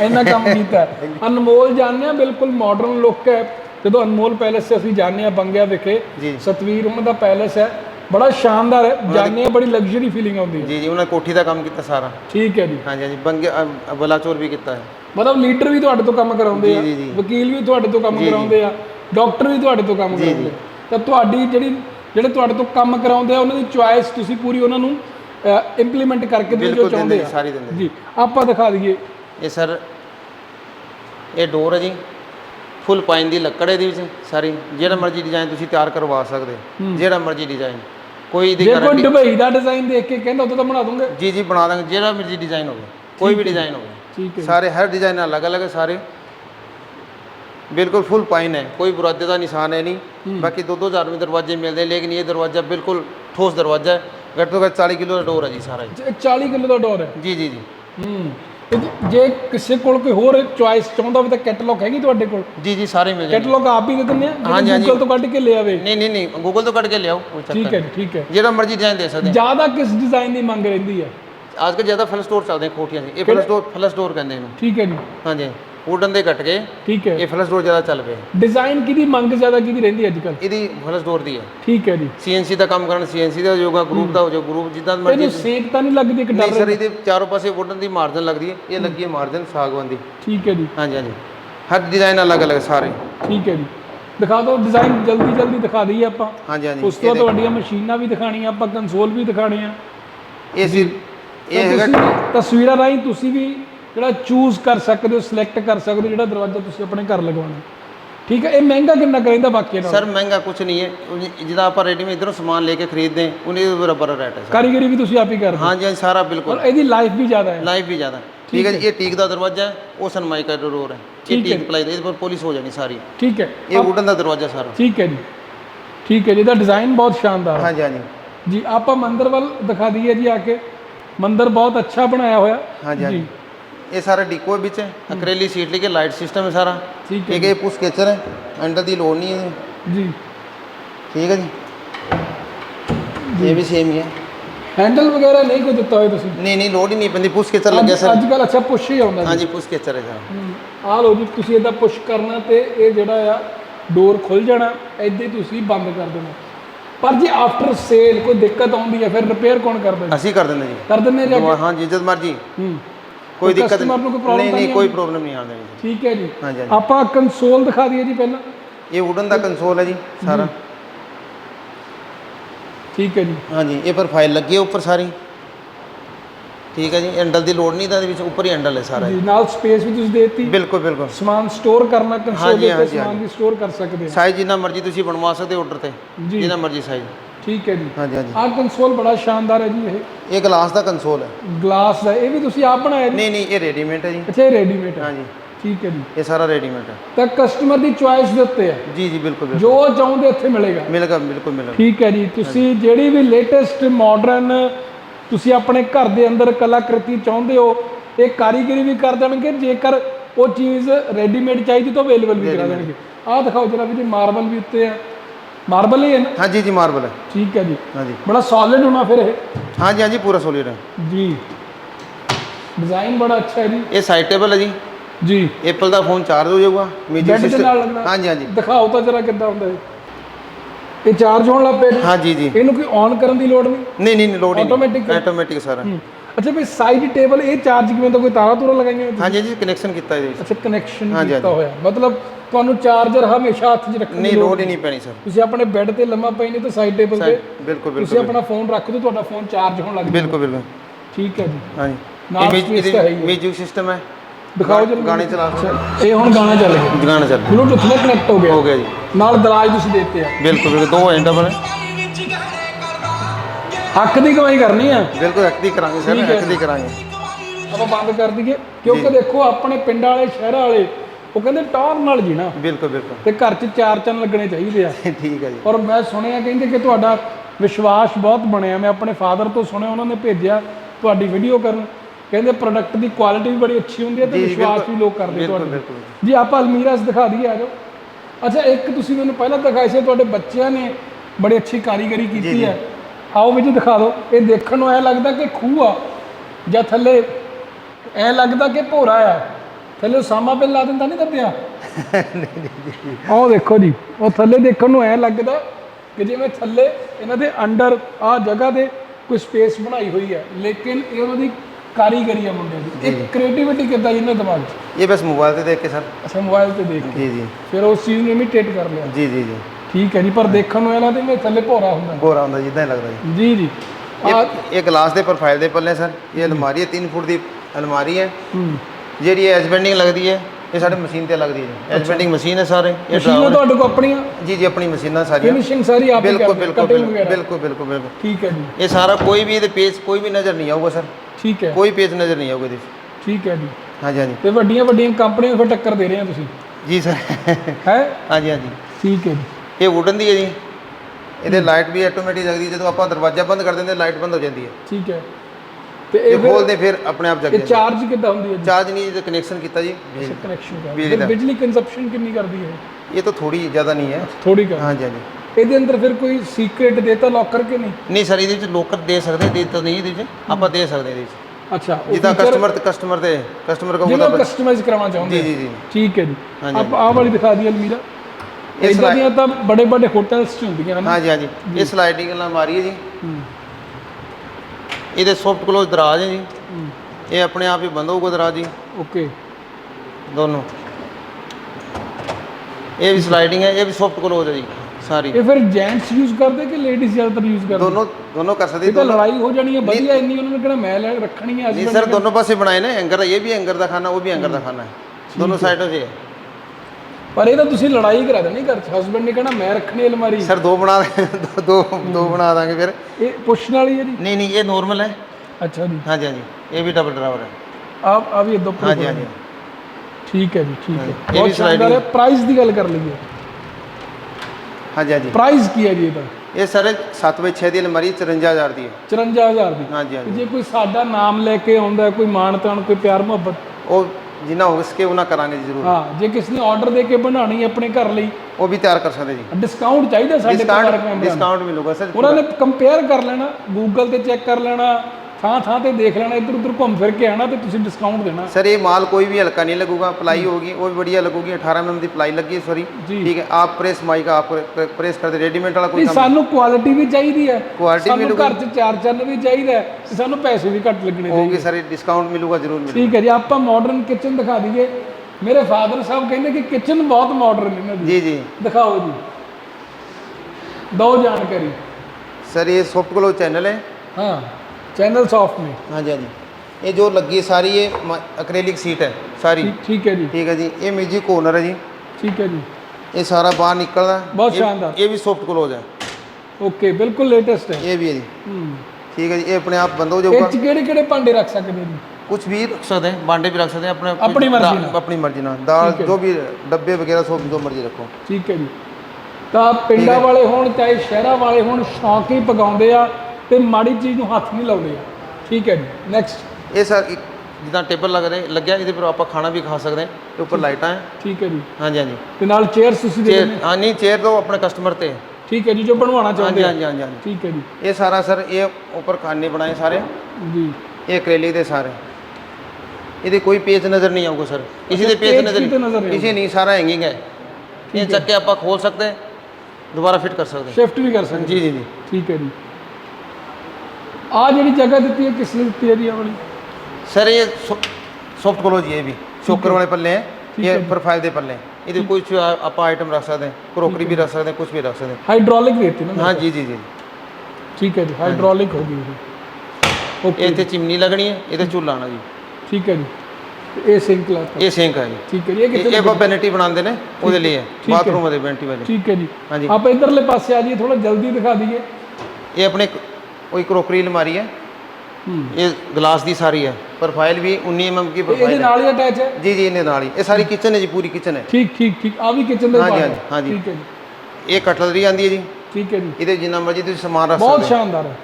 ਇੰਨਾ ਕੰਮ ਕੀਤਾ। ਅਨਮੋਲ ਜਾਣਿਆ ਬਿਲਕੁਲ ਮਾਡਰਨ ਲੁੱਕ ਹੈ। ਜਦੋਂ ਅਨਮੋਲ ਪੈਲੇਸ 'ਚ ਅਸੀਂ ਹਾਂ ਬੰਗਿਆ ਵਿਖੇ ਸਤਵੀਰ ਉਹਨਾਂ ਦਾ ਪੈਲੇਸ ਹੈ। ਬੜਾ ਸ਼ਾਨਦਾਰ ਹੈ ਹਾਂ ਬੜੀ ਲਗਜ਼ਰੀ ਫੀਲਿੰਗ ਆਉਂਦੀ ਹੈ। ਜੀ ਜੀ ਉਹਨਾਂ ਕੋਠੀ ਦਾ ਕੰਮ ਕੀਤਾ ਸਾਰਾ। ਠੀਕ ਹੈ ਜੀ। ਹਾਂਜੀ ਹਾਂਜੀ ਬੰਗੇ ਅ- ਬਲਾਚੌਰ ਵੀ ਕੀਤਾ ਹੈ। ਮਤਲਬ ਲੀਡਰ ਵੀ ਤੁਹਾਡੇ ਤੋਂ ਕੰਮ ਕਰਾਉਂਦੇ ਆ ਜੀ, ਜੀ, ਜੀ। ਵਕੀਲ ਵੀ ਤੁਹਾਡੇ ਤੋਂ ਕੰਮ ਕਰਾਉਂਦੇ ਆ ਡਾਕਟਰ ਵੀ ਤੁਹਾਡੇ ਤੋਂ ਕੰਮ ਕਰਾਉਂਦੇ ਆ। ਤਾਂ ਤੁਹਾਡੀ ਜਿਹੜੀ ਜਿਹੜੇ ਤੁਹਾਡੇ ਤੋਂ ਕੰਮ ਕਰਾਉਂਦੇ ਆ ਉਹਨਾਂ ਦੀ ਚੁਆਇਸ ਤੁਸੀਂ ਪੂਰੀ ਉਹਨਾਂ ਨੂੰ ਇੰਪਲੀਮੈਂਟ ਕਰਕੇ ਦਿਓ ਜੋ ਬਿਲਕੁਲ ਚਾਹੁੰਦੇ ਆ। ਜੀ ਸਾਰੀ ਦਿੰਦੇ ਜੀ। ਆਪਾਂ ਦਿਖਾ ਦਈਏ। ਇਹ ਸਰ ਇਹ ਡੋਰ ਹੈ ਜੀ। ਫੁੱਲ ਪਾਈਨ ਦੀ ਲੱਕੜ ਇਹਦੇ ਵਿੱਚ ਸਾਰੀ। ਜਿਹੜਾ ਮਰਜ਼ੀ ਡਿਜ਼ਾਈਨ ਤੁਸੀਂ ਤਿਆਰ ਕਰਵਾ ਸਕਦੇ ਜਿਹੜਾ ਮਰਜ਼ੀ ਡਿਜ਼ਾਈਨ ਕੋਈ ਦੀ ਜੇ ਕੋਈ ਦੁਬਈ ਦਾ ਡਿਜ਼ਾਈਨ ਦੇਖ ਕੇ ਕਹਿੰਦਾ ਉਦੋਂ ਤਾਂ ਬਣਾ ਦੂੰਗੇ। ਜੀ ਜੀ ਬਣਾ ਦਾਂਗੇ। ਜਿਹੜਾ ਮਰਜ਼ੀ ਡਿਜ਼ਾਈਨ ਹੋਵੇ ਕੋਈ ਵੀ ਡਿਜ਼ਾਈਨ ਹੋਵੇ। ਠੀਕ ਹੈ ਸਾਰੇ ਹਰ ਡਿਜ਼ਾਈਨ ਅਲੱਗ-ਅਲੱਗ ਹੈ ਸਾਰੇ। बिल्कुल फुल पाइन है कोई बुरादे का निशान है नहीं बाकी दो दो हज़ार में दरवाजे मिलते हैं लेकिन ये दरवाज़ा बिल्कुल ठोस दरवाज़ा है घट तो घट चालीस किलो का डोर है जी 40 ਕਿਲੋ ਦਾ ਡੋਰ ਹੈ। जी जी जी हम्म ਜੇ ਕਿਸੇ ਕੋਲ ਕੋਈ ਹੋਰ ਚੁਆਇਸ ਚਾਹੁੰਦਾ ਹੋਵੇ ਤਾਂ ਕੈਟਲੌਗ ਹੈਗੀ ਤੁਹਾਡੇ ਕੋਲ। ਜੀ ਜੀ ਸਾਰੇ ਮਿਲ ਜਾਣਗੇ। ਕੈਟਲੌਗ ਆਪ ਹੀ ਦੇ ਦਿੰਦੇ ਆ ਹਾਂਜੀ, ਹਾਂਜੀ। ਗੂਗਲ ਤੋਂ ਕੱਢ ਕੇ ਲੈ ਨਹੀਂ ਨਹੀਂ ਨਹੀਂ ਗੂਗਲ ਤੋਂ ਕੱਢ ਕੇ ਲਿਆਓ ਕੋਈ ਚੱਕਰ ਠੀਕ ਹੈ ਠੀਕ ਹੈ। ਜਿਹੜਾ ਮਰਜ਼ੀ ਡਿਜ਼ਾਈਨ ਦੇ ਸਕਦੇ ਜ਼ਿਆਦਾ ਕਿਸ ਡਿਜ਼ਾਈਨ ਦੀ ਮੰਗ ਰਹਿੰਦੀ ਹੈ ਅੱਜ ਕੱਲ੍ਹ ਜ਼ਿਆਦਾ ਫਲ ਚੱਲਦੇ ਆ ਕੋਠੀਆਂ ਦੇ ਇਹ ਫਲ ਸਟੋਰ ਕਹਿੰਦੇ ਇਹਨੂੰ। ਠੀਕ ਹੈ ਜੀ। ਹਾਂਜੀ। ਵੁਡਨ ਦੇ ਕੱਟ ਕੇ ਠੀਕ ਹੈ। ਇਹ ਫਲਸ ਡੋਰ ਜ਼ਿਆਦਾ ਚੱਲ ਪਏ। ਡਿਜ਼ਾਈਨ ਕਿਹਦੀ ਮੰਗ ਜ਼ਿਆਦਾ ਕਿਹਦੀ ਰਹਿੰਦੀ ਅੱਜ ਕੱਲ ਇਹਦੀ ਫਲਸ ਡੋਰ ਦੀ ਹੈ। ਠੀਕ ਹੈ ਜੀ। ਸੀਐਨਸੀ ਦਾ ਕੰਮ ਕਰਨ ਸੀਐਨਸੀ ਦਾ ਯੋਗਾ ਗਰੁੱਪ ਦਾ ਹੋ ਜੋ ਗਰੁੱਪ ਜਿੱਦਾਂ ਮਰਜ਼ੀ ਇਹਨੂੰ ਸੇਕ ਤਾਂ ਨਹੀਂ ਲੱਗਦੀ ਇੱਕ ਡਰ ਨਹੀਂ ਸਰ ਇਹਦੇ ਚਾਰੋਂ ਪਾਸੇ ਵੁਡਨ ਦੀ ਮਾਰਜਨ ਲੱਗਦੀ ਹੈ। ਇਹ ਲੱਗੀ ਹੈ ਮਾਰਜਨ ਸਾਗਵਾਨ ਦੀ। ਠੀਕ ਹੈ ਜੀ। ਹਾਂਜੀ ਹਾਂਜੀ। ਹਰ ਡਿਜ਼ਾਈਨ ਅਲੱਗ-ਅਲੱਗ ਸਾਰੇ। ਠੀਕ ਹੈ ਜੀ। ਦਿਖਾ ਦਿਓ ਡਿਜ਼ਾਈਨ ਜਲਦੀ ਜਲਦੀ ਦਿਖਾ ਦਈਏ ਆਪਾਂ। ਹਾਂਜੀ ਹਾਂਜੀ। ਉਸ ਤੋਂ ਤੁਹਾਡੀਆਂ ਮਸ਼ੀਨਾਂ ਵੀ ਦਿਖਾਣੀਆਂ ਆਪਾਂ ਕੰਸੋਲ ਵੀ ਦਿਖਾਣੇ ਆ। ਇਹ ਸੀ ਇਹ ਹੈਗਾ ਤਸਵੀਰਾਂ ਰਾਹੀਂ ਤੁਸੀਂ ਵੀ ਜਿਹੜਾ ਚੂਜ਼ ਕਰ ਸਕਦੇ ਹੋ ਸਿਲੈਕਟ ਕਰ ਸਕਦੇ ਹੋ ਜਿਹੜਾ ਦਰਵਾਜ਼ਾ ਤੁਸੀਂ ਆਪਣੇ ਘਰ ਲਗਵਾਉਣਾ। ਠੀਕ ਹੈ ਇਹ ਮਹਿੰਗਾ ਕਿੰਨਾ ਕਰੇਂਦਾ ਬਾਕੀ ਨਾਲ? ਸਰ ਮਹਿੰਗਾ ਕੁਝ ਨਹੀਂ ਹੈ। ਜਿਹਦਾ ਆਪਾਂ ਰੈਡੀਮੇਡ ਇਧਰੋਂ ਸਮਾਨ ਲੈ ਕੇ ਖਰੀਦਦੇ ਉਹਨੇ ਦੇ ਬਰਾਬਰ ਰੇਟ ਹੈ ਸਰ। ਕਾਰੀਗਰੀ ਵੀ ਤੁਸੀਂ ਆਪ ਹੀ ਕਰਦੇ ਹੋ? ਹਾਂਜੀ ਹਾਂਜੀ ਸਾਰਾ ਬਿਲਕੁਲ। ਔਰ ਇਹਦੀ ਲਾਈਫ ਵੀ ਜ਼ਿਆਦਾ ਹੈ। ਲਾਈਫ ਵੀ ਜ਼ਿਆਦਾ। ਠੀਕ ਹੈ ਜੀ ਇਹ ਟੀਕ ਦਾ ਦਰਵਾਜ਼ਾ ਹੈ ਉਹ ਸਨਮਾਈਕਾ ਡੋਰ ਹੈ। ਇਹ ਟੀਕ ਪਲਾਈ ਦਾ ਇਹਦੇ ਪਰ ਪੋਲਿਸ਼ ਹੋ ਜਾਣੀ ਸਾਰੀ। ਠੀਕ ਹੈ। ਇਹ ਵੁਡਨ ਦਾ ਦਰਵਾਜ਼ਾ ਸਾਰਾ। ਠੀਕ ਹੈ ਜੀ। ਠੀਕ ਹੈ ਜੀ ਇਹਦਾ ਡਿਜ਼ਾਈਨ ਬਹੁਤ ਸ਼ਾਨਦਾਰ ਹੈ। ਹਾਂਜੀ ਹਾਂਜੀ। ਜੀ ਆਪਾਂ ਮੰਦਿਰ ਵੱਲ ਦਿਖਾ ਦਈਏ ਜੀ ਆ ਕੇ। ਮੰਦਿਰ ਬਹੁਤ ਅੱਛਾ ਬਣਾਇਆ ਹੋਇਆ। ਹਾਂਜੀ ਹਾਂਜੀ। ਇਹ ਸਾਰਾ ਡਿਕੋ ਵਿੱਚ। ਹੈ ਅਕਰੇਲੀ ਸੀਟ ਲਈ ਕੇ ਲਾਈਟ ਸਿਸਟਮ ਹੈ ਸਾਰਾ। ਠੀਕ ਹੈ ਠੀਕ ਹੈ ਇਹ ਪੁਸ਼ ਕੇਚਰ ਹੈ। ਅੰਡਰ ਦੀ ਲੋਡ ਨਹੀਂ ਹੈ ਜੀ। ਠੀਕ ਹੈ ਜੀ। ਇਹ ਵੀ ਸੇਮ ਹੀ ਹੈ। ਹੈਂਡਲ ਵਗੈਰਾ ਨਹੀਂ ਕੋਈ ਦਿੱਤਾ ਹੋਇਆ ਤੁਸੀਂ? ਨਹੀਂ ਨਹੀਂ ਲੋਡ ਹੀ ਨਹੀਂ ਪੈਂਦੀ। ਪੁਸ਼ ਕੇਚਰ ਲੱਗਿਆ ਸਰ। ਅੱਜ ਕੱਲ ਅੱਛਾ ਪੁਸ਼ ਹੀ ਆਉਂਦਾ ਜੀ। ਹਾਂਜੀ ਪੁਸ਼ ਕੇਚਰ ਹੈ ਸਰ। ਆਹ ਲਓ ਜੀ ਤੁਸੀਂ ਇਹਦਾ ਪੁਸ਼ ਕਰਨਾ ਤੇ ਇਹ ਜਿਹੜਾ ਆ ਡੋਰ ਖੁੱਲ ਜਾਣਾ ਐਦਾਂ ਹੀ ਤੁਸੀਂ ਬੰਦ ਕਰ ਦੇਣਾ। ਪਰ ਜੇ ਆਫਟਰ ਸੇਲ ਕੋਈ ਦਿੱਕਤ ਆਉਂਦੀ ਹੈ ਫਿਰ ਰਿਪੇਅਰ ਕੌਣ ਕਰਦਾ ਜੀ ਅਸੀਂ ਕਰ ਦਿੰਦੇ ਜੀ। ਕਰ ਦਿੰਦੇ ਜੀ ਦੁਆ- ਹਾਂਜੀ ਜਦ ਮਰਜ਼ੀ। ਹੂੰ। ਕੋਈ ਦਿੱਕਤ customer ਨੂੰ ਕੋਈ problem ਨਹੀਂ ਤਾਂ ਨਹੀਂ ਨਹੀਂ ਕੋਈ ਪ੍ਰੋਬਲਮ ਨਹੀਂ ਆਉਂਦੀ ਜੀ। ਠੀਕ ਹੈ ਜੀ। ਹਾਂਜੀ ਹਾਂਜੀ। ਆਪਾਂ ਕੰਸੋਲ ਦਿਖਾ ਦਈਏ ਜੀ ਪਹਿਲਾਂ। ਇਹ ਵੁਡਨ ਦਾ ਕੰਸੋਲ ਹੈ ਜੀ ਸਾਰਾ। ਠੀਕ ਹੈ ਜੀ। ਹਾਂਜੀ ਇਹ ਪਰ ਫਾਈਲ ਲੱਗੀ ਹੈ ਉੱਪਰ ਸਾਰੀ। ਠੀਕ ਹੈ ਜੀ ਹੈਂਡਲ ਦੀ ਲੋੜ ਨਹੀਂ ਤਾਂ ਇਹਦੇ ਵਿੱਚ ਉੱਪਰ ਹੀ ਹੈਂਡਲ ਹੈ ਸਾਰਾ ਜੀ ਨਾਲ ਸਪੇਸ ਵੀ ਤੁਸੀਂ ਦੇਤੀ। ਬਿਲਕੁਲ ਬਿਲਕੁਲ। ਸਮਾਨ ਸਟੋਰ ਕਰਨਾ ਕੰਸੋਲ ਹਾਂਜੀ, ਦੇ ਉੱਤੇ ਹਾਂਜੀ, ਸਮਾਨ ਹਾਂਜੀ। ਵੀ ਸਟੋਰ ਕਰ ਸਕਦੇ ਆ ਸਾਈਜ਼ ਜਿੰਨਾ ਮਰਜ਼ੀ ਤੁਸੀਂ ਬਣਵਾ ਸਕਦੇ ਹੋ ਆਰਡਰ ਤੇ। ਜੀ। ਜਿੰਨਾ ਮਰਜ਼ੀ ਸਾਈਜ਼ ਠੀਕ ਹੈ ਜੀ। ਹਾਂਜੀ ਹਾਂਜੀ। ਆਹ ਕੰਸੋਲ ਬੜਾ ਸ਼ਾਨਦਾਰ ਹੈ ਜੀ ਇਹ। ਇਹ ਗਲਾਸ ਦਾ ਕੰਸੋਲ ਹੈ। ਗਲਾਸ ਦਾ ਇਹ ਵੀ ਤੁਸੀਂ ਆਪ ਬਣਾਇਆ ਜੀ? ਨਹੀਂ ਨਹੀਂ ਇਹ ਰੈਡੀਮੇਡ ਹੈ ਜੀ। ਅੱਛਾ ਇਹ ਰੈਡੀਮੇਡ ਹੈ। ਹਾਂਜੀ। ਠੀਕ ਹੈ ਜੀ। ਇਹ ਸਾਰਾ ਰੈਡੀਮੇਡ ਹੈ। ਤਾਂ ਕਸਟਮਰ ਦੀ ਚੁਆਇਸ ਦੇ ਉੱਤੇ ਹੈ। ਜੀ ਜੀ ਬਿਲਕੁਲ ਬਿਲਕੁਲ। ਜੋ ਚਾਹੁੰਦੇ ਉੱਥੇ ਮਿਲੇਗਾ। ਮਿਲੇਗਾ ਬਿਲਕੁਲ ਮਿਲੇਗਾ। ਠੀਕ ਹੈ ਜੀ। ਤੁਸੀਂ ਜਿਹੜੀ ਵੀ ਲੇਟੈਸਟ ਮਾਡਰਨ ਤੁਸੀਂ ਆਪਣੇ ਘਰ ਦੇ ਅੰਦਰ ਕਲਾਕ੍ਰਿਤੀ ਚਾਹੁੰਦੇ ਹੋ ਇਹ ਕਾਰੀਗਰੀ ਵੀ ਕਰ ਦੇਣਗੇ। ਜੇਕਰ ਉਹ ਚੀਜ਼ ਰੈਡੀਮੇਡ ਚਾਹੀਦੀ ਤਾਂ ਅਵੇਲੇਬਲ ਵੀ ਕਰਾ ਦੇਣਗੇ। ਆਹ ਦਿਖਾਓ ਜਰਾ ਵੀ ਜੀ ਮਾਰਬਲ ਵੀ ਉੱਤੇ ਹੈ। ਮਾਰਬਲ ਹੀ ਹੈ ਨਾ? ਹਾਂਜੀ ਜੀ ਮਾਰਬਲ ਹੈ। ਠੀਕ ਹੈ ਜੀ। ਹਾਂਜੀ। ਬੜਾ ਸੋਲਿਡ ਹੋਣਾ ਫਿਰ ਇਹ। ਹਾਂਜੀ ਹਾਂਜੀ ਪੂਰਾ ਸੋਲਿਡ ਹੈ। ਜੀ। ਡਿਜ਼ਾਈਨ ਬੜਾ ਅੱਛਾ ਹੈ ਜੀ। ਇਹ ਸਾਈਡ ਟੇਬਲ ਹੈ ਜੀ। ਜੀ। ਐਪਲ ਦਾ ਫੋਨ ਚਾਰਜ ਹੋ ਜਾਊਗਾ। ਮਿਊਜ਼ਿਕ ਲੱਗਣਾ। ਹਾਂਜੀ ਹਾਂਜੀ। ਦਿਖਾਓ ਤਾਂ ਜਰਾ ਕਿੱਦਾਂ ਹੁੰਦਾ ਇਹ। ਇਹ ਚਾਰਜ ਹੋਣ ਲੱਗ ਜੀ ਹਾਂਜੀ ਜੀ। ਇਹਨੂੰ ਕੋਈ ਔਨ ਕਰਨ ਦੀ ਲੋੜ ਨਹੀਂ? ਨਹੀਂ ਨਹੀਂ ਲੋਡ ਨਹੀਂ। ਹੈ? ਆਟੋਮੈਟਿਕ ਸਾਰਾ। ਹੂੰ। ਅੱਛਾ ਵੀ ਸਾਈਡ ਟੇਬਲ ਇਹ ਚਾਰਜ ਕਿਵੇਂ ਤਾਂ ਕੋਈ ਤਾਰਾ ਤੂਰਾ ਲਗਾਈਆਂ? ਹਾਂਜੀ ਜੀ ਕਨੈਕਸ਼ਨ ਕੀਤਾ ਇਹਦੇ ਵਿੱਚ ਅੱਛਾ ਕਨੈਕਸ਼ਨ ਕੀਤਾ। ਹੋਇਆ। ਮਤਲਬ ਤੁਹਾਨੂੰ ਚਾਰਜਰ ਹਮੇਸ਼ਾ ਹੱਥ 'ਚ ਰੱਖਣ ਦੀ ਨਹੀਂ ਲੋੜ ਹੀ ਨਹੀਂ। ਪੈਣੀ ਸਰ ਤੁਸੀਂ ਆਪਣੇ ਬੈੱਡ ਤੇ ਲੰਮਾ ਪਈ ਨਹੀਂ ਤਾਂ ਸਾਈਡ ਟੇਬਲ ਤੇ। ਬਿਲਕੁਲ ਤੁਸੀਂ ਬਿਲਕੁਲ। ਆਪਣਾ ਫੋਨ ਰੱਖ ਦਿਓ ਤੁਹਾਡਾ ਫੋਨ ਚਾਰਜ ਹੋਣ ਲੱਗ ਬਿਲਕੁਲ ਬਿਲਕੁਲ। ਠੀਕ ਹੈ ਜੀ। ਹਾਂਜੀ। ਨਾਲ space ਤਾਂ ਹੈ ਹੀ ਹੈ। ਮਿਊਜ਼ਿਕ ਸਿਸਟਮ ਹੈ। ਦਿਖਾਓ ਜਰਾ ਗਾਣੇ ਚਲਾ ਇਹ ਹੁਣ ਗਾਣਾ ਚੱਲ ਗਿਆ ਗਾਣਾ ਚੱਲ ਬਲੂਟੁੱਥ ਨਾਲ ਕਨੈਕਟ ਹੋ ਗਿਆ। ਹੋ ਗਿਆ ਜੀ। ਨਾਲ ਦਰਾਜ ਤੁਸੀਂ ਦਿੱਤੇ ਆ। ਬਿਲਕੁਲ ਬਿਲਕੁਲ ਦੋ ਹੈ। ਹੱਕ ਦੀ ਕਮਾਈ ਕਰਨੀ ਆ। ਬਿਲਕੁਲ ਐਕਟੀ ਕਰਾਂਗੇ ਸਰ ਠੀਕ ਹੈ। ਕਰਾਂਗੇ। ਆਪਾਂ ਬੰਦ ਕਰ ਦਈਏ। ਕਿਉਂਕਿ ਦੇਖੋ ਆਪਣੇ ਪਿੰਡਾਂ ਵਾਲੇ ਸ਼ਹਿਰਾਂ ਵਾਲੇ ਉਹ ਕਹਿੰਦੇ ਟੌਰ ਨਾਲ ਜੀਣਾ। ਬਿਲਕੁਲ ਬਿਲਕੁਲ। ਤੇ ਘਰ 'ਚ ਚਾਰ ਚੰਨ ਲੱਗਣੇ ਚਾਹੀਦੇ ਆ। ਠੀਕ ਹੈ ਜੀ। ਔਰ ਮੈਂ ਸੁਣਿਆ ਕਹਿੰਦੇ ਕਿ ਤੁਹਾਡਾ ਵਿਸ਼ਵਾਸ ਬਹੁਤ ਬਣਿਆ। ਮੈਂ ਆਪਣੇ ਫਾਦਰ ਤੋਂ ਸੁਣਿਆ ਉਹਨਾਂ ਨੇ ਭੇਜਿਆ ਤੁਹਾਡੀ ਵੀਡੀਓ ਕਰਨ। ਕਹਿੰਦੇ ਪ੍ਰੋਡਕਟ ਦੀ ਕੁਆਲਿਟੀ ਵੀ ਬੜੀ ਅੱਛੀ ਹੁੰਦੀ ਹੈ ਤੇ ਜੀ, ਵਿਸ਼ਵਾਸ। ਵੀ ਲੋਕ ਕਰਦੇ ਤੁਹਾਡੇ। ਜੀ। ਆਪਾਂ ਅਲਮੀਰਾਸ ਦਿਖਾ ਦਈਏ ਆ ਜਾਓ। ਅੱਛਾ ਇੱਕ ਤੁਸੀਂ ਮੈਨੂੰ ਪਹਿਲਾਂ ਦਿਖਾਈ ਸੀ ਤੁਹਾਡੇ ਬੱਚਿਆਂ ਨੇ ਬੜੀ ਅੱਛੀ ਕਾਰੀਗਰੀ ਕੀਤੀ ਹੈ। ਆਓ ਵੀ ਜੀ ਦਿਖਾ ਦਿਓ। ਇਹ ਦੇਖਣ ਨੂੰ ਐ ਲੱਗਦਾ ਕਿ ਖੂਹ ਆ ਜਾਂ ਥੱਲੇ। ਐ ਲੱਗਦਾ ਕਿ ਭੋਰਾ ਆ। ਥੱਲੇ ਸਾਮਾ ਬਿੱਲ ਲਾ ਦਿੰਦਾ ਨਹੀਂ ਦੱਬਿਆ? ਆਹ ਦੇਖੋ ਜੀ ਉਹ ਥੱਲੇ ਦੇਖਣ ਨੂੰ ਐ ਲੱਗਦਾ ਕਿ ਜਿਵੇਂ ਥੱਲੇ ਇਹਨਾਂ ਦੇ ਅੰਡਰ ਆ ਜਗ੍ਹਾ ਤੇ ਕੋਈ ਸਪੇਸ ਬਣਾਈ ਹੋਈ ਹੈ ਲੇਕਿਨ ਇਹ ਉਹਨਾਂ ਦੀ ਕਾਰੀਗਰੀ ਹੈ ਮੁੰਡੇ ਦੀ। ਇਹ ਕ੍ਰੀਏਟੀਵਿਟੀ ਕਿੱਦਾਂ ਜੀ ਇਹਨਾਂ ਦਿਮਾਗ 'ਚ? ਇਹ ਬਸ ਮੋਬਾਈਲ ਤੇ ਦੇਖ ਕੇ ਸਰ। ਅੱਛਾ ਮੋਬਾਈਲ ਤੇ ਦੇਖ ਕੇ। ਜੀ ਜੀ। ਫਿਰ ਉਸ ਚੀਜ਼ ਨੂੰ ਇਮੀਟੇਟ ਕਰ ਲਿਆ। ਜੀ ਜੀ ਜੀ। ਠੀਕ ਹੈ ਜੀ ਪਰ ਦੇਖਣ ਨੂੰ ਐ ਲੱਗਦਾ ਜਿਵੇਂ ਥੱਲੇ ਭੋਰਾ ਹੁੰਦਾ ਗੋਰਾ ਹੁੰਦਾ ਜਿੱਦਾਂ ਹੀ ਲੱਗਦਾ ਜੀ। ਜੀ ਜੀ। ਇਹ ਇਹ ਗਲਾਸ ਦੇ ਪ੍ਰੋਫਾਈਲ ਦੇ ਪੱਲੇ ਸਰ। ਇਹ ਅਲਮਾਰੀ ਹੈ 3 ਫੁੱਟ ਦੀ ਅਲਮਾਰੀ ਹੂੰ। ਜਿਹੜੀ ਐਜ ਬੈਂਡਿੰਗ ਲੱਗਦੀ ਹੈ ਇਹ ਸਾਡੇ ਮਸ਼ੀਨ ਤੇ ਲੱਗਦੀ ਹੈ। ਐਜ ਬੈਂਡਿੰਗ ਮਸ਼ੀਨ ਹੈ ਸਾਰੇ ਇਹ ਮਸ਼ੀਨਾਂ ਤੁਹਾਡੇ ਕੋਲ ਆਪਣੀਆਂ? ਜੀ ਜੀ ਆਪਣੀ ਮਸ਼ੀਨਾਂ ਸਾਰੀਆਂ। ਫਿਨਿਸ਼ਿੰਗ ਸਾਰੀ ਆਪ ਹੀ ਬਿਲਕੁਲ ਕਰਦੇ ਬਿਲਕੁਲ ਕਟਿੰਗ ਬਿਲਕੁਲ ਵਗੈਰਾ? ਬਿਲਕੁਲ ਬਿਲਕੁਲ ਬਿਲਕੁਲ। ਠੀਕ ਹੈ ਜੀ। ਇਹ ਸਾਰਾ ਕੋਈ ਵੀ ਇਹਦੇ ਪੇਜ ਕੋਈ ਵੀ ਨਜ਼ਰ ਨਹੀਂ ਆਊਗਾ ਸਰ। ਠੀਕ ਹੈ। ਕੋਈ ਪੇਜ ਨਜ਼ਰ ਨਹੀਂ ਆਊਗਾ ਇਹਦੇ ਠੀਕ ਹੈ ਜੀ। ਹਾਂਜੀ ਹਾਂਜੀ। ਤੇ ਵੱਡੀਆਂ ਵੱਡੀਆਂ ਕੰਪਨੀਆਂ ਨੂੰ ਫਿਰ ਟੱਕਰ ਦੇ ਰਹੇ ਆ ਤੁਸੀਂ? ਜੀ ਸਰ। ਹੈ? ਹਾਂਜੀ ਹਾਂਜੀ। ਠੀਕ ਹੈ ਜੀ। ਇਹ ਵੁਡਨ ਦੀ ਹੈ ਜੀ। ਇਹਦੇ ਲਾਈਟ ਵੀ ਆਟੋਮੈਟਿਕ ਲੱਗਦੀ ਜਦੋਂ ਆਪਾਂ ਦਰਵਾਜ਼ਾ ਬੰਦ ਕਰ ਦਿੰਦੇ ਲਾਈਟ ਬੰਦ ਹੋ ਜਾਂਦੀ ਹੈ। ਠੀਕ ਹੈ। ਤੇ ਇਹ ਖੋਲਦੇ ਫਿਰ ਆਪਣੇ ਆਪ ਜਗ ਇਹ ਚਾਰਜ ਕਿੱਦਾਂ ਹੁੰਦੀ ਹੈ ਚਾਰਜ ਨਹੀਂ ਜੇ ਕਨੈਕਸ਼ਨ ਕੀਤਾ ਜੀ ਕਨੈਕਸ਼ਨ ਕਰ ਬਿਜਲੀ ਕੰਜ਼ੰਪਸ਼ਨ ਕਿੰਨੀ ਕਰਦੀ ਹੈ? ਇਹ ਤਾਂ ਥੋੜੀ ਜ਼ਿਆਦਾ ਨਹੀਂ ਹੈ। ਥੋੜੀ ਕਰ। ਹਾਂਜੀ ਹਾਂਜੀ। ਇਹਦੇ ਅੰਦਰ ਫਿਰ ਕੋਈ ਸੀਕ੍ਰੇਟ ਦੇਤਾ ਲੌਕਰ ਕੇ ਨਹੀਂ? ਨਹੀਂ ਸਰ ਇਹਦੇ ਵਿੱਚ ਲੋਕਰ ਦੇ ਸਕਦੇ ਦੇ ਤਾਂ ਨਹੀਂ ਇਹਦੇ ਵਿੱਚ। ਆਪਾਂ ਦੇ ਸਕਦੇ ਇਹਦੇ ਵਿੱਚ। ਅੱਛਾ ਜਿੱਦਾਂ ਕਸਟਮਰ ਤੇ ਕਸਟਮਰ ਤੇ ਕਸਟਮਰ ਕਹੂਗਾ ਤਾਂ ਕਸਟਮਾਈਜ਼ ਕਰਾਉਣਾ ਚਾਹੁੰਦੇ ਜੀ। ਜੀ ਠੀਕ ਹੈ ਜੀ। ਆਪ ਆਹ ਵਾਲੀ ਦਿਖਾ ਦਈਏ ਅਲਮੀਰਾ। ਇਹ ਇਦਾਂ ਦੀਆਂ ਤਾਂ ਬੜੇ ਬੜੇ ਹੋਟਲਸ ਚ ਹੁੰਦੀਆਂ ਹਨ ਹਾਂਜੀ ਹਾਂਜੀ। ਇਹ ਸਲਾਈਡਿੰਗ ਨਾਲ ਮਾਰੀ ਹੈ ਜੀ। ਇਹਦੇ ਸੌਫਟ ਕਲੋਜ਼ ਦਰਾਜ ਹੈ ਜੀ। ਇਹ ਆਪਣੇ ਆਪ ਹੀ ਬੰਦ ਹੋਊਗਾ ਦਰਾਜ ਜੀ। ਓਕੇ। ਦੋਨੋਂ। ਇਹ ਵੀ ਸਲਾਈਡਿੰਗ ਹੈ ਇਹ ਵੀ ਸੌਫਟ ਕਲੋਜ਼ ਹੈ ਜੀ ਸਾਰੀ। ਇਹ ਫਿਰ ਜੈਂਟਸ ਯੂਜ਼ ਕਰਦੇ ਕਿ ਲੇਡੀਜ਼ ਜ਼ਿਆਦਾਤਰ ਯੂਜ਼ ਕਰਦੇ? ਦੋਨੋਂ ਦੋਨੋਂ ਕਰ ਸਕਦੇ ਇਹ ਤਾਂ ਲੜਾਈ ਹੋ ਜਾਣੀ ਹੈ ਵਧੀਆ ਇੰਨੀ ਉਹਨਾਂ ਨੇ ਕਿਹੜਾ ਮੈਂ ਲੈ ਰੱਖਣੀ ਹੈ ਨਹੀਂ husband ਸਰ ਦੋਨੋਂ ਪਾਸੇ ਬਣਾਏ ਨੇ ਐਂਗਰ ਇਹ ਵੀ ਐਂਗਰ ਦਾ ਖਾਣਾ ਉਹ ਵੀ ਐਂਗਰ ਦਾ ਖਾਣਾ ਹੈ। ਦੋਨੋਂ ਸਾਈਡਾਂ ਹੈ। ਪਰ ਇਹ ਤਾਂ ਤੁਸੀਂ ਲੜਾਈ ਕਰਾ ਦੇਣੀ ਘਰ ਚ। ਹਸਬੰਡ ਨੇ ਕਹਿਣਾ ਮੈਂ ਰੱਖਣੀ ਅਲਮਾਰੀ। ਸਰ ਦੋ ਬਣਾ ਦੇ ਦੋ- ਦੋ ਬਣਾ ਦਾਂਗੇ ਫਿਰ। ਇਹ ਪੁੱਛਣ ਵਾਲੀ ਹੈ ਜੀ? ਨਹੀਂ ਨਹੀਂ ਇਹ ਨੋਰਮਲ ਹੈ। ਅੱਛਾ ਜੀ। ਹਾਂਜੀ ਹਾਂਜੀ। ਇਹ ਵੀ ਡਬਲ ਡਰਾਈਵਰ ਹੈ। ਆ ਆ ਵੀ ਇਦੋਂ ਹਾਂਜੀ ਹਾਂਜੀ। ਠੀਕ ਹੈ ਜੀ ਠੀਕ ਹੈ। ਇਹ ਬਹੁਤ ਵੀ ਸ਼ਾਨਦਾਰ ਹੈ। ਪ੍ਰਾਈਸ ਦੀ ਗੱਲ ਕਰ ਲਈਏ। ਹਾਂਜੀ ਹਾਂਜੀ। ਪ੍ਰਾਈਸ ਕੀ ਹੈ ਜੀ ਇਹਦਾ ਇਹ ਸਰ 7 ਬਾਈ 6 ਦੀ ਅਲਮਾਰੀ 54000 ਦੀ ਹੈ। 54000 ਦੀ। ਹਾਂਜੀ ਤੇ ਹਾਂਜੀ। ਜੇ ਕੋਈ ਸਾਡਾ ਨਾਮ ਲੈ ਕੇ ਆਉਂਦਾ ਕੋਈ ਮਾਣ ਤਾਣ ਕੋਈ ਪਿਆਰ ਮੁਹੱਬਤ। ਉਹ ਜਿੰਨਾ ਹੋ ਸਕੇ ਉਹਨਾਂ ਕਰਾਂਗੇ ਜ਼ਰੂਰ। ਹਾਂ ਜੇ ਕਿਸੇ ਨੇ ਆਰਡਰ ਦੇ ਕੇ ਬਣਾਣੀ ਹੈ ਆਪਣੇ ਘਰ ਲਈ ਉਹ ਵੀ ਤਿਆਰ ਕਰ ਸਕਦੇ ਜੀ। ਡਿਸਕਾਊਂਟ ਚਾਹੀਦਾ ਸਾਡੇ ਪਰਿਵਾਰਕ ਡਿਸਕਾਊਂਟ ਮੈਂਬਰਾਂ ਨੂੰ। ਡਿਸਕਾਊਂਟ ਮਿਲੂਗਾ ਸਰ। ਉਹਨਾਂ ਨੇ ਕੰਪੇਅਰ ਕਰ ਲੈਣਾ ਗੂਗਲ ਤੇ ਚੈੱਕ ਕਰ ਲੈਣਾ ਥਾਂ ਥਾਂ ਤੇ ਦੇਖ ਲੈਣਾ ਇੱਧਰ ਉੱਧਰ ਘੁੰਮ ਫਿਰ ਕੇ ਆਣਾ ਤੇ ਤੁਸੀਂ ਡਿਸਕਾਊਂਟ ਦੇਣਾ ਸਰ ਇਹ ਮਾਲ ਕੋਈ ਵੀ ਹਲਕਾ नहीं लगेगा पलाई होगी वो भी बढ़िया लगेगी 18 एम की पलाई लगी है सॉरी जी। ठीक है आप प्रेस माई का आप प्रे- प्रेस कर दे रेडीमेड वाला कोई ਨਹੀਂ काम ਸਾਨੂੰ ਕੁਆਲਿਟੀ ਵੀ ਚਾਹੀਦੀ ਹੈ Quality ਸਾਨੂੰ ਮਿਲੂਗੀ। ਘਰ 'ਚ ਚਾਰ ਚੰਨ ਵੀ ਚਾਹੀਦਾ ਹੈ ਤੇ ਸਾਨੂੰ ਪੈਸੇ ਵੀ ਘੱਟ ਲੱਗਣੇ ਚਾਹੀਦੇ होगी सर डिस्काउंट मिलूगा जरूर मिलेगा ਠੀਕ ਹੈ ਜੀ ਆਪਾਂ ਮਾਡਰਨ ਕਿਚਨ ਦਿਖਾ ਦਈਏ ਮੇਰੇ ਫਾਦਰ ਸਾਹਿਬ ਕਹਿੰਦੇ ਕਿ ਕਿਚਨ ਬਹੁਤ ਮਾਡਰਨ ਇਹਨਾਂ ਦੀ जी जी ਦਿਖਾਓ ਜੀ ਦੋ ਜਾਣਕਾਰੀ सर ये सॉफ्ट ग्लो चैनल है हाँ चैनल्स ऑफ में हाँ जी हाँ जी ਇਹ ਜੋ ਲੱਗੀ ਸਾਰੀ ਇਹ ਅਕ੍ਰੈਲਿਕ ਸੀਟ ਹੈ ਸਾਰੀ ਠੀਕ- ਠੀਕ ਹੈ ਜੀ ਠੀਕ ਹੈ ਜੀ ਇਹ ਮਿਊਜ਼ਿਕ ਕੋਨਰ ਹੈ ਜੀ ਠੀਕ ਹੈ ਜੀ ਇਹ ਸਾਰਾ ਬਾਹਰ ਨਿਕਲਦਾ ਬਹੁਤ ਇਹ- ਸ਼ਾਨਦਾਰ। ਇਹ ਵੀ ਸੌਫਟ ਕਲੋਜ਼ ਹੈ ਓਕੇ ਬਿਲਕੁਲ ਲੇਟੈਸਟ ਹੈ ਇਹ ਵੀ ਹੈ ਜੀ ਹੂੰ ਠੀਕ ਹੈ ਜੀ ਇਹ ਆਪਣੇ ਆਪ ਬੰਦ ਹੋ ਇਹ ਜਾਊਗਾ ਚ ਕਿਹੜੇ ਕਿਹੜੇ ਭਾਂਡੇ ਰੱਖ ਸਕਦੇ ਜੀ ਕੁਝ ਵੀ ਰੱਖ ਸਕਦੇ हैं ਬਾਂਡੇ ਵੀ ਰੱਖ ਸਕਦੇ हैं अपने अपनी मर्जी दाल- ਨਾਲ। अपनी मर्जी ਨਾਲ ਦਾਲ ਠੀਕ ਹੈ। ਜੋ ਵੀ ਡੱਬੇ ਵਗੈਰਾ ਸਭ ਜੋ ਮਰਜ਼ੀ ਰੱਖੋ ਠੀਕ ਹੈ ਜੀ ਤਾਂ ਪਿੰਡਾਂ ਵਾਲੇ ਹੋਣ ਚਾਹੇ ਸ਼ਹਿਰਾਂ ਵਾਲੇ ਹੋਣ ਸ਼ੌਂਕ ਹੀ ਪਕਾਉਂਦੇ ਆ ਤੇ ਮਾੜੀ ਚੀਜ਼ ਨੂੰ ਹੱਥ ਨਹੀਂ ਲਾਉਂਦੇ ਠੀਕ ਹੈ ਜੀ ਨੈਕਸਟ ਇਹ ਸਰ ਇੱਕ ਜਿੱਦਾਂ ਟੇਬਲ ਲੱਗ ਰਿਹਾ ਲੱਗਿਆ ਇਹਦੇ ਪਰ ਆਪਾਂ ਖਾਣਾ ਵੀ ਖਾ ਸਕਦੇ ਹਾਂ ਤੇ ਉੱਪਰ ਲਾਈਟਾਂ ਹੈ। ਠੀਕ ਹੈ ਜੀ। ਹਾਂਜੀ ਹਾਂਜੀ। ਤੇ ਨਾਲ ਚੇਅਰਸ ਤੁਸੀਂ ਦੇ ਚੇਅਰ ਦਿੰਦੇ। ਹਾਂ ਨਹੀਂ ਚੇਅਰ ਤੋਂ ਆਪਣੇ ਕਸਟਮਰ ਤੇ ਹੈ। ਠੀਕ ਹੈ ਜੀ ਜੋ ਬਣਵਾਉਣਾ ਹਾਂਜੀ ਚਾਹੁੰਦੇ ਆ। ਹਾਂਜੀ ਹਾਂਜੀ ਹਾਂਜੀ। ਠੀਕ ਹੈ ਜੀ। ਇਹ ਸਾਰਾ ਸਰ ਇਹ ਉੱਪਰ ਖਾਨੇ ਬਣਾਏ ਸਾਰੇ। ਜੀ। ਇਹ ਅਕ੍ਰੈਲਿਕ ਦੇ ਸਾਰੇ। ਇਹਦੇ ਕੋਈ ਪੇਜ ਨਜ਼ਰ ਨਹੀਂ ਆਊਗਾ ਸਰ। ਕਿਸੇ ਦੇ ਅੱਛਾ, ਪੇਜ page ਨਜ਼ਰ ਵੀ ਤਾਂ ਨਜ਼ਰ ਨਹੀਂ। ਕਿਸੇ ਨਹੀਂ ਸਾਰਾ ਹੈਂਗਿੰਗ ਹੈ। ਇਹ ਚੱਕ ਕੇ ਆਪਾਂ ਖੋਲ ਸਕਦੇ ਹਾਂ ਦੁਬਾਰਾ ਫਿਟ ਕਰ ਸਕਦੇ ਹਾਂ। ਸ਼ਿਫਟ ਵੀ ਕਰ ਸਕਦੇ ਜੀ ਜੀ ਜੀ। ਠੀਕ ਹੈ ਜੀ। ਆ ਜਿਹੜੀ ਜਗ੍ਹਾ ਦਿੱਤੀ ਹੈ ਕਿਸ ਨੇ ਦਿੱਤੀ ਹੈ ਜੀ ਆਪਣੀ ਸਰ ਇਹ ਸੌਫਟ ਕਲੋਜ ਇਹ ਵੀ। ਸ਼ੋਕਰ ਵਾਲੇ ਪੱਲੇ ਹੈ। ਠੀਕ ਹੈ ਇਹ ਜੀ। ਪ੍ਰੋਫਾਈਲ ਦੇ ਪੱਲੇ ਹੈ। ਇਹਦੇ ਕੁਝ ਆਪਾਂ ਆਈਟਮ ਰੱਖ ਸਕਦੇ ਹਾਂ। ਕਰੋਕਰੀ ਵੀ ਰੱਖ ਸਕਦੇ ਹਾਂ ਕੁਝ ਵੀ ਰੱਖ ਸਕਦੇ ਹਾਈਡ੍ਰੋਲਿਕ ਦਿੱਤੀ ਨਾ ਹਾਂ ਹਾਂ ਜੀ ਜੀ ਜੀ। ਠੀਕ ਹੈ ਜੀ ਹਾਈਡ੍ਰੋਲਿਕ ਹੋ ਗਈ ਇਹ ਓਕੇ ਇੱਥੇ ਚਿਮਨੀ ਲੱਗਣੀ ਹੈ ਇਹਦੇ ਚੁੱਲ੍ਹਾ ਆਣਾ ਜੀ। ਠੀਕ ਹੈ ਜੀ। ਤੇ ਇਹ ਸਿੰਕ ਲਾ ਇਹ ਸਿੰਕ ਹੈ ਜੀ। ਠੀਕ ਹੈ ਜੀ ਇਹ ਇਹ ਕਿੱਥੇ ਇਹ ਵੈਨਿਟੀ ਬਣਾਉਂਦੇ ਨੇ ਉਹਦੇ ਲਈ ਹੈ। ਠੀਕ ਹੈ। ਬਾਥਰੂਮ ਦੇ ਵੈਨਿਟੀ ਵਾਲੇ। ਠੀਕ ਹੈ ਜੀ। ਹਾਂਜੀ ਆਪਾਂ ਇਧਰਲੇ ਪਾਸੇ ਆ ਜਾਈਏ ਥੋੜਾ ਜਲਦੀ ਦਿਖਾ ਦਈਏ। ਇਹ ਆਪਣੇ ਕੋਈ ਕਰੋਕਰੀ ਅਲਮਾਰੀ ਹੈ। ਇਹ ਗਲਾਸ ਦੀ ਸਾਰੀ ਹੈ। ਪ੍ਰੋਫਾਈਲ ਵੀ 19 mm ਦੀ ਇਹਦੇ ਪ੍ਰੋਫਾਈਲ ਹੈ। ਨਾਲ ਹੀ ਅਟੈਚ ਹੈ? ਜੀ ਜੀ ਇਹਦੇ ਨਾਲ ਹੀ। ਇਹ ਸਾਰੀ ਕਿਚਨ ਹੈ ਜੀ ਪੂਰੀ ਕਿਚਨ ਹੈ। ਠੀਕ ਠੀਕ ਠੀਕ। ਆ ਵੀ ਕਿਚਨ ਦਾ ਹਾਂਜੀ। ਹਾਂਜੀ। ਠੀਕ ਹੈ ਜੀ। ਇਹ ਕਟਲਰੀ ਆਂਦੀ ਹੈ ਜੀ। ਠੀਕ ਹੈ ਜੀ। ਇਹਦੇ ਜਿੰਨਾ ਮਰਜ਼ੀ ਤੁਸੀਂ ਸਮਾਨ ਰੱਖ ਬਹੁਤ ਸਕਦੇ ਹੋ। ਸ਼ਾਨਦਾਰ ਹੈ।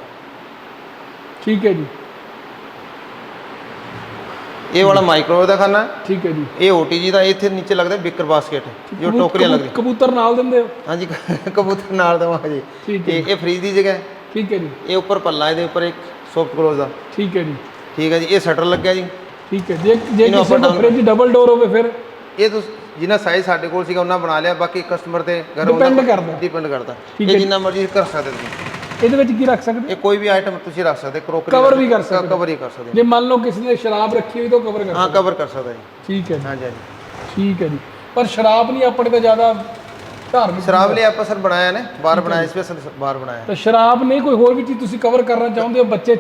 ਠੀਕ ਹੈ ਜੀ। ਇਹ ਵਾਲਾ ਮਾਈਕ੍ਰੋਵੇਵ ਦਾ ਖਾਨਾ। ਠੀਕ ਹੈ ਜੀ। ਇਹ ਓਟੀਜੀ ਦਾ ਇੱਥੇ ਨੀਚੇ ਲੱਗਦਾ ਬਿਕਰ ਬਾਸਕਟ ਜੋ ਟੋਕਰੀਆਂ ਲੱਗਦੀਆਂ। ਕਬੂਤਰ ਨਾਲ ਦਿੰਦੇ ਹੋ? ਹਾਂਜੀ ਕਬੂਤਰ ਨਾਲ ਦਵਾਂਗੇ ਜੀ। ਤੇ ਇਹ ਫ੍ਰੀਜ ਦੀ ਜਗ੍ਹਾ ਹੈ। ਠੀਕ ਹੈ ਜੀ। ਇਹ ਉੱਪਰ ਪੱਲਾ ਇਹਦੇ ਉੱਪਰ ਇੱਕ ਸੌਫਟ ਕਲੋਜ਼ ਦਾ ਠੀਕ ਹੈ ਜੀ। ਠੀਕ ਹੈ ਜੀ ਇਹ ਸ਼ਟਰ ਲੱਗਿਆ ਜੀ। ਠੀਕ ਹੈ ਜੇ ਜੇ ਕਿਸੇ down- ਫ੍ਰਿਜ ਡਬਲ ਡੋਰ ਹੋਵੇ ਫਿਰ? ਇਹ ਤੁਸੀਂ ਜਿੰਨਾ ਸਾਈਜ਼ ਸਾਡੇ ਕੋਲ ਸੀਗਾ ਉਹਨਾਂ ਬਣਾ ਲਿਆ ਬਾਕੀ ਕਸਟਮਰ ਤੇ ਘਰ Depend ਕਰਦਾ। ਡਿਪੈਂਡ ਕਰਦਾ। ਇਹ ਹੈ। ਜਿੰਨਾ ਮਰਜ਼ੀ ਕਰ ਸਕਦੇ ਤੁਸੀਂ। ਇਹਦੇ ਵਿੱਚ ਕੀ ਰੱਖ ਸਕਦੇ? ਇਹ ਕੋਈ ਵੀ ਆਈਟਮ ਤੁਸੀਂ ਰੱਖ ਸਕਦੇ ਕਰੋਕਰੀ Cover ਵੀ ਕਰ ਸਕਦੇ। ਕਵਰ ਹੀ ਕਰ ਸਕਦੇ। ਜੇ ਮੰਨ ਲਓ ਕਿਸੇ ਨੇ ਸ਼ਰਾਬ ਰੱਖੀ ਹੋਈ ਤਾਂ ਕਵਰ ਕਰ ਹਾਂ ਕਵਰ ਕਰ ਸਕਦਾ। ਜੀ ਠੀਕ ਹੈ ਜੀ। ਹਾਂਜੀ ਹਾਂਜੀ। ਠੀਕ ਹੈ ਜੀ। ਪਰ ਸ਼ਰਾਬ ਨਹੀਂ ਆਪਣੇ ਤਾਂ ਜ਼ਿਆਦਾ ਧਾਰਮਿਕ ਸ਼ਰਾਬ ਲਈ ਆਪਾਂ ਸਰ ਬਣਾਇਆ ਨੇ ਬਾਹਰ ਬਣਾਇਆ ਸਪੈਸ਼ਲ ਬਾਹਰ ਬਣਾਇਆ। ਤਾਂ ਸ਼ਰਾਬ ਨਹੀਂ ਕੋਈ ਹੋਰ ਵੀ ਚੀਜ਼ ਤੁਸੀਂ ਕਵਰ ਕਰਨਾ ਚਾਹੁੰਦੇ ਹੋ ਬੱਚੇ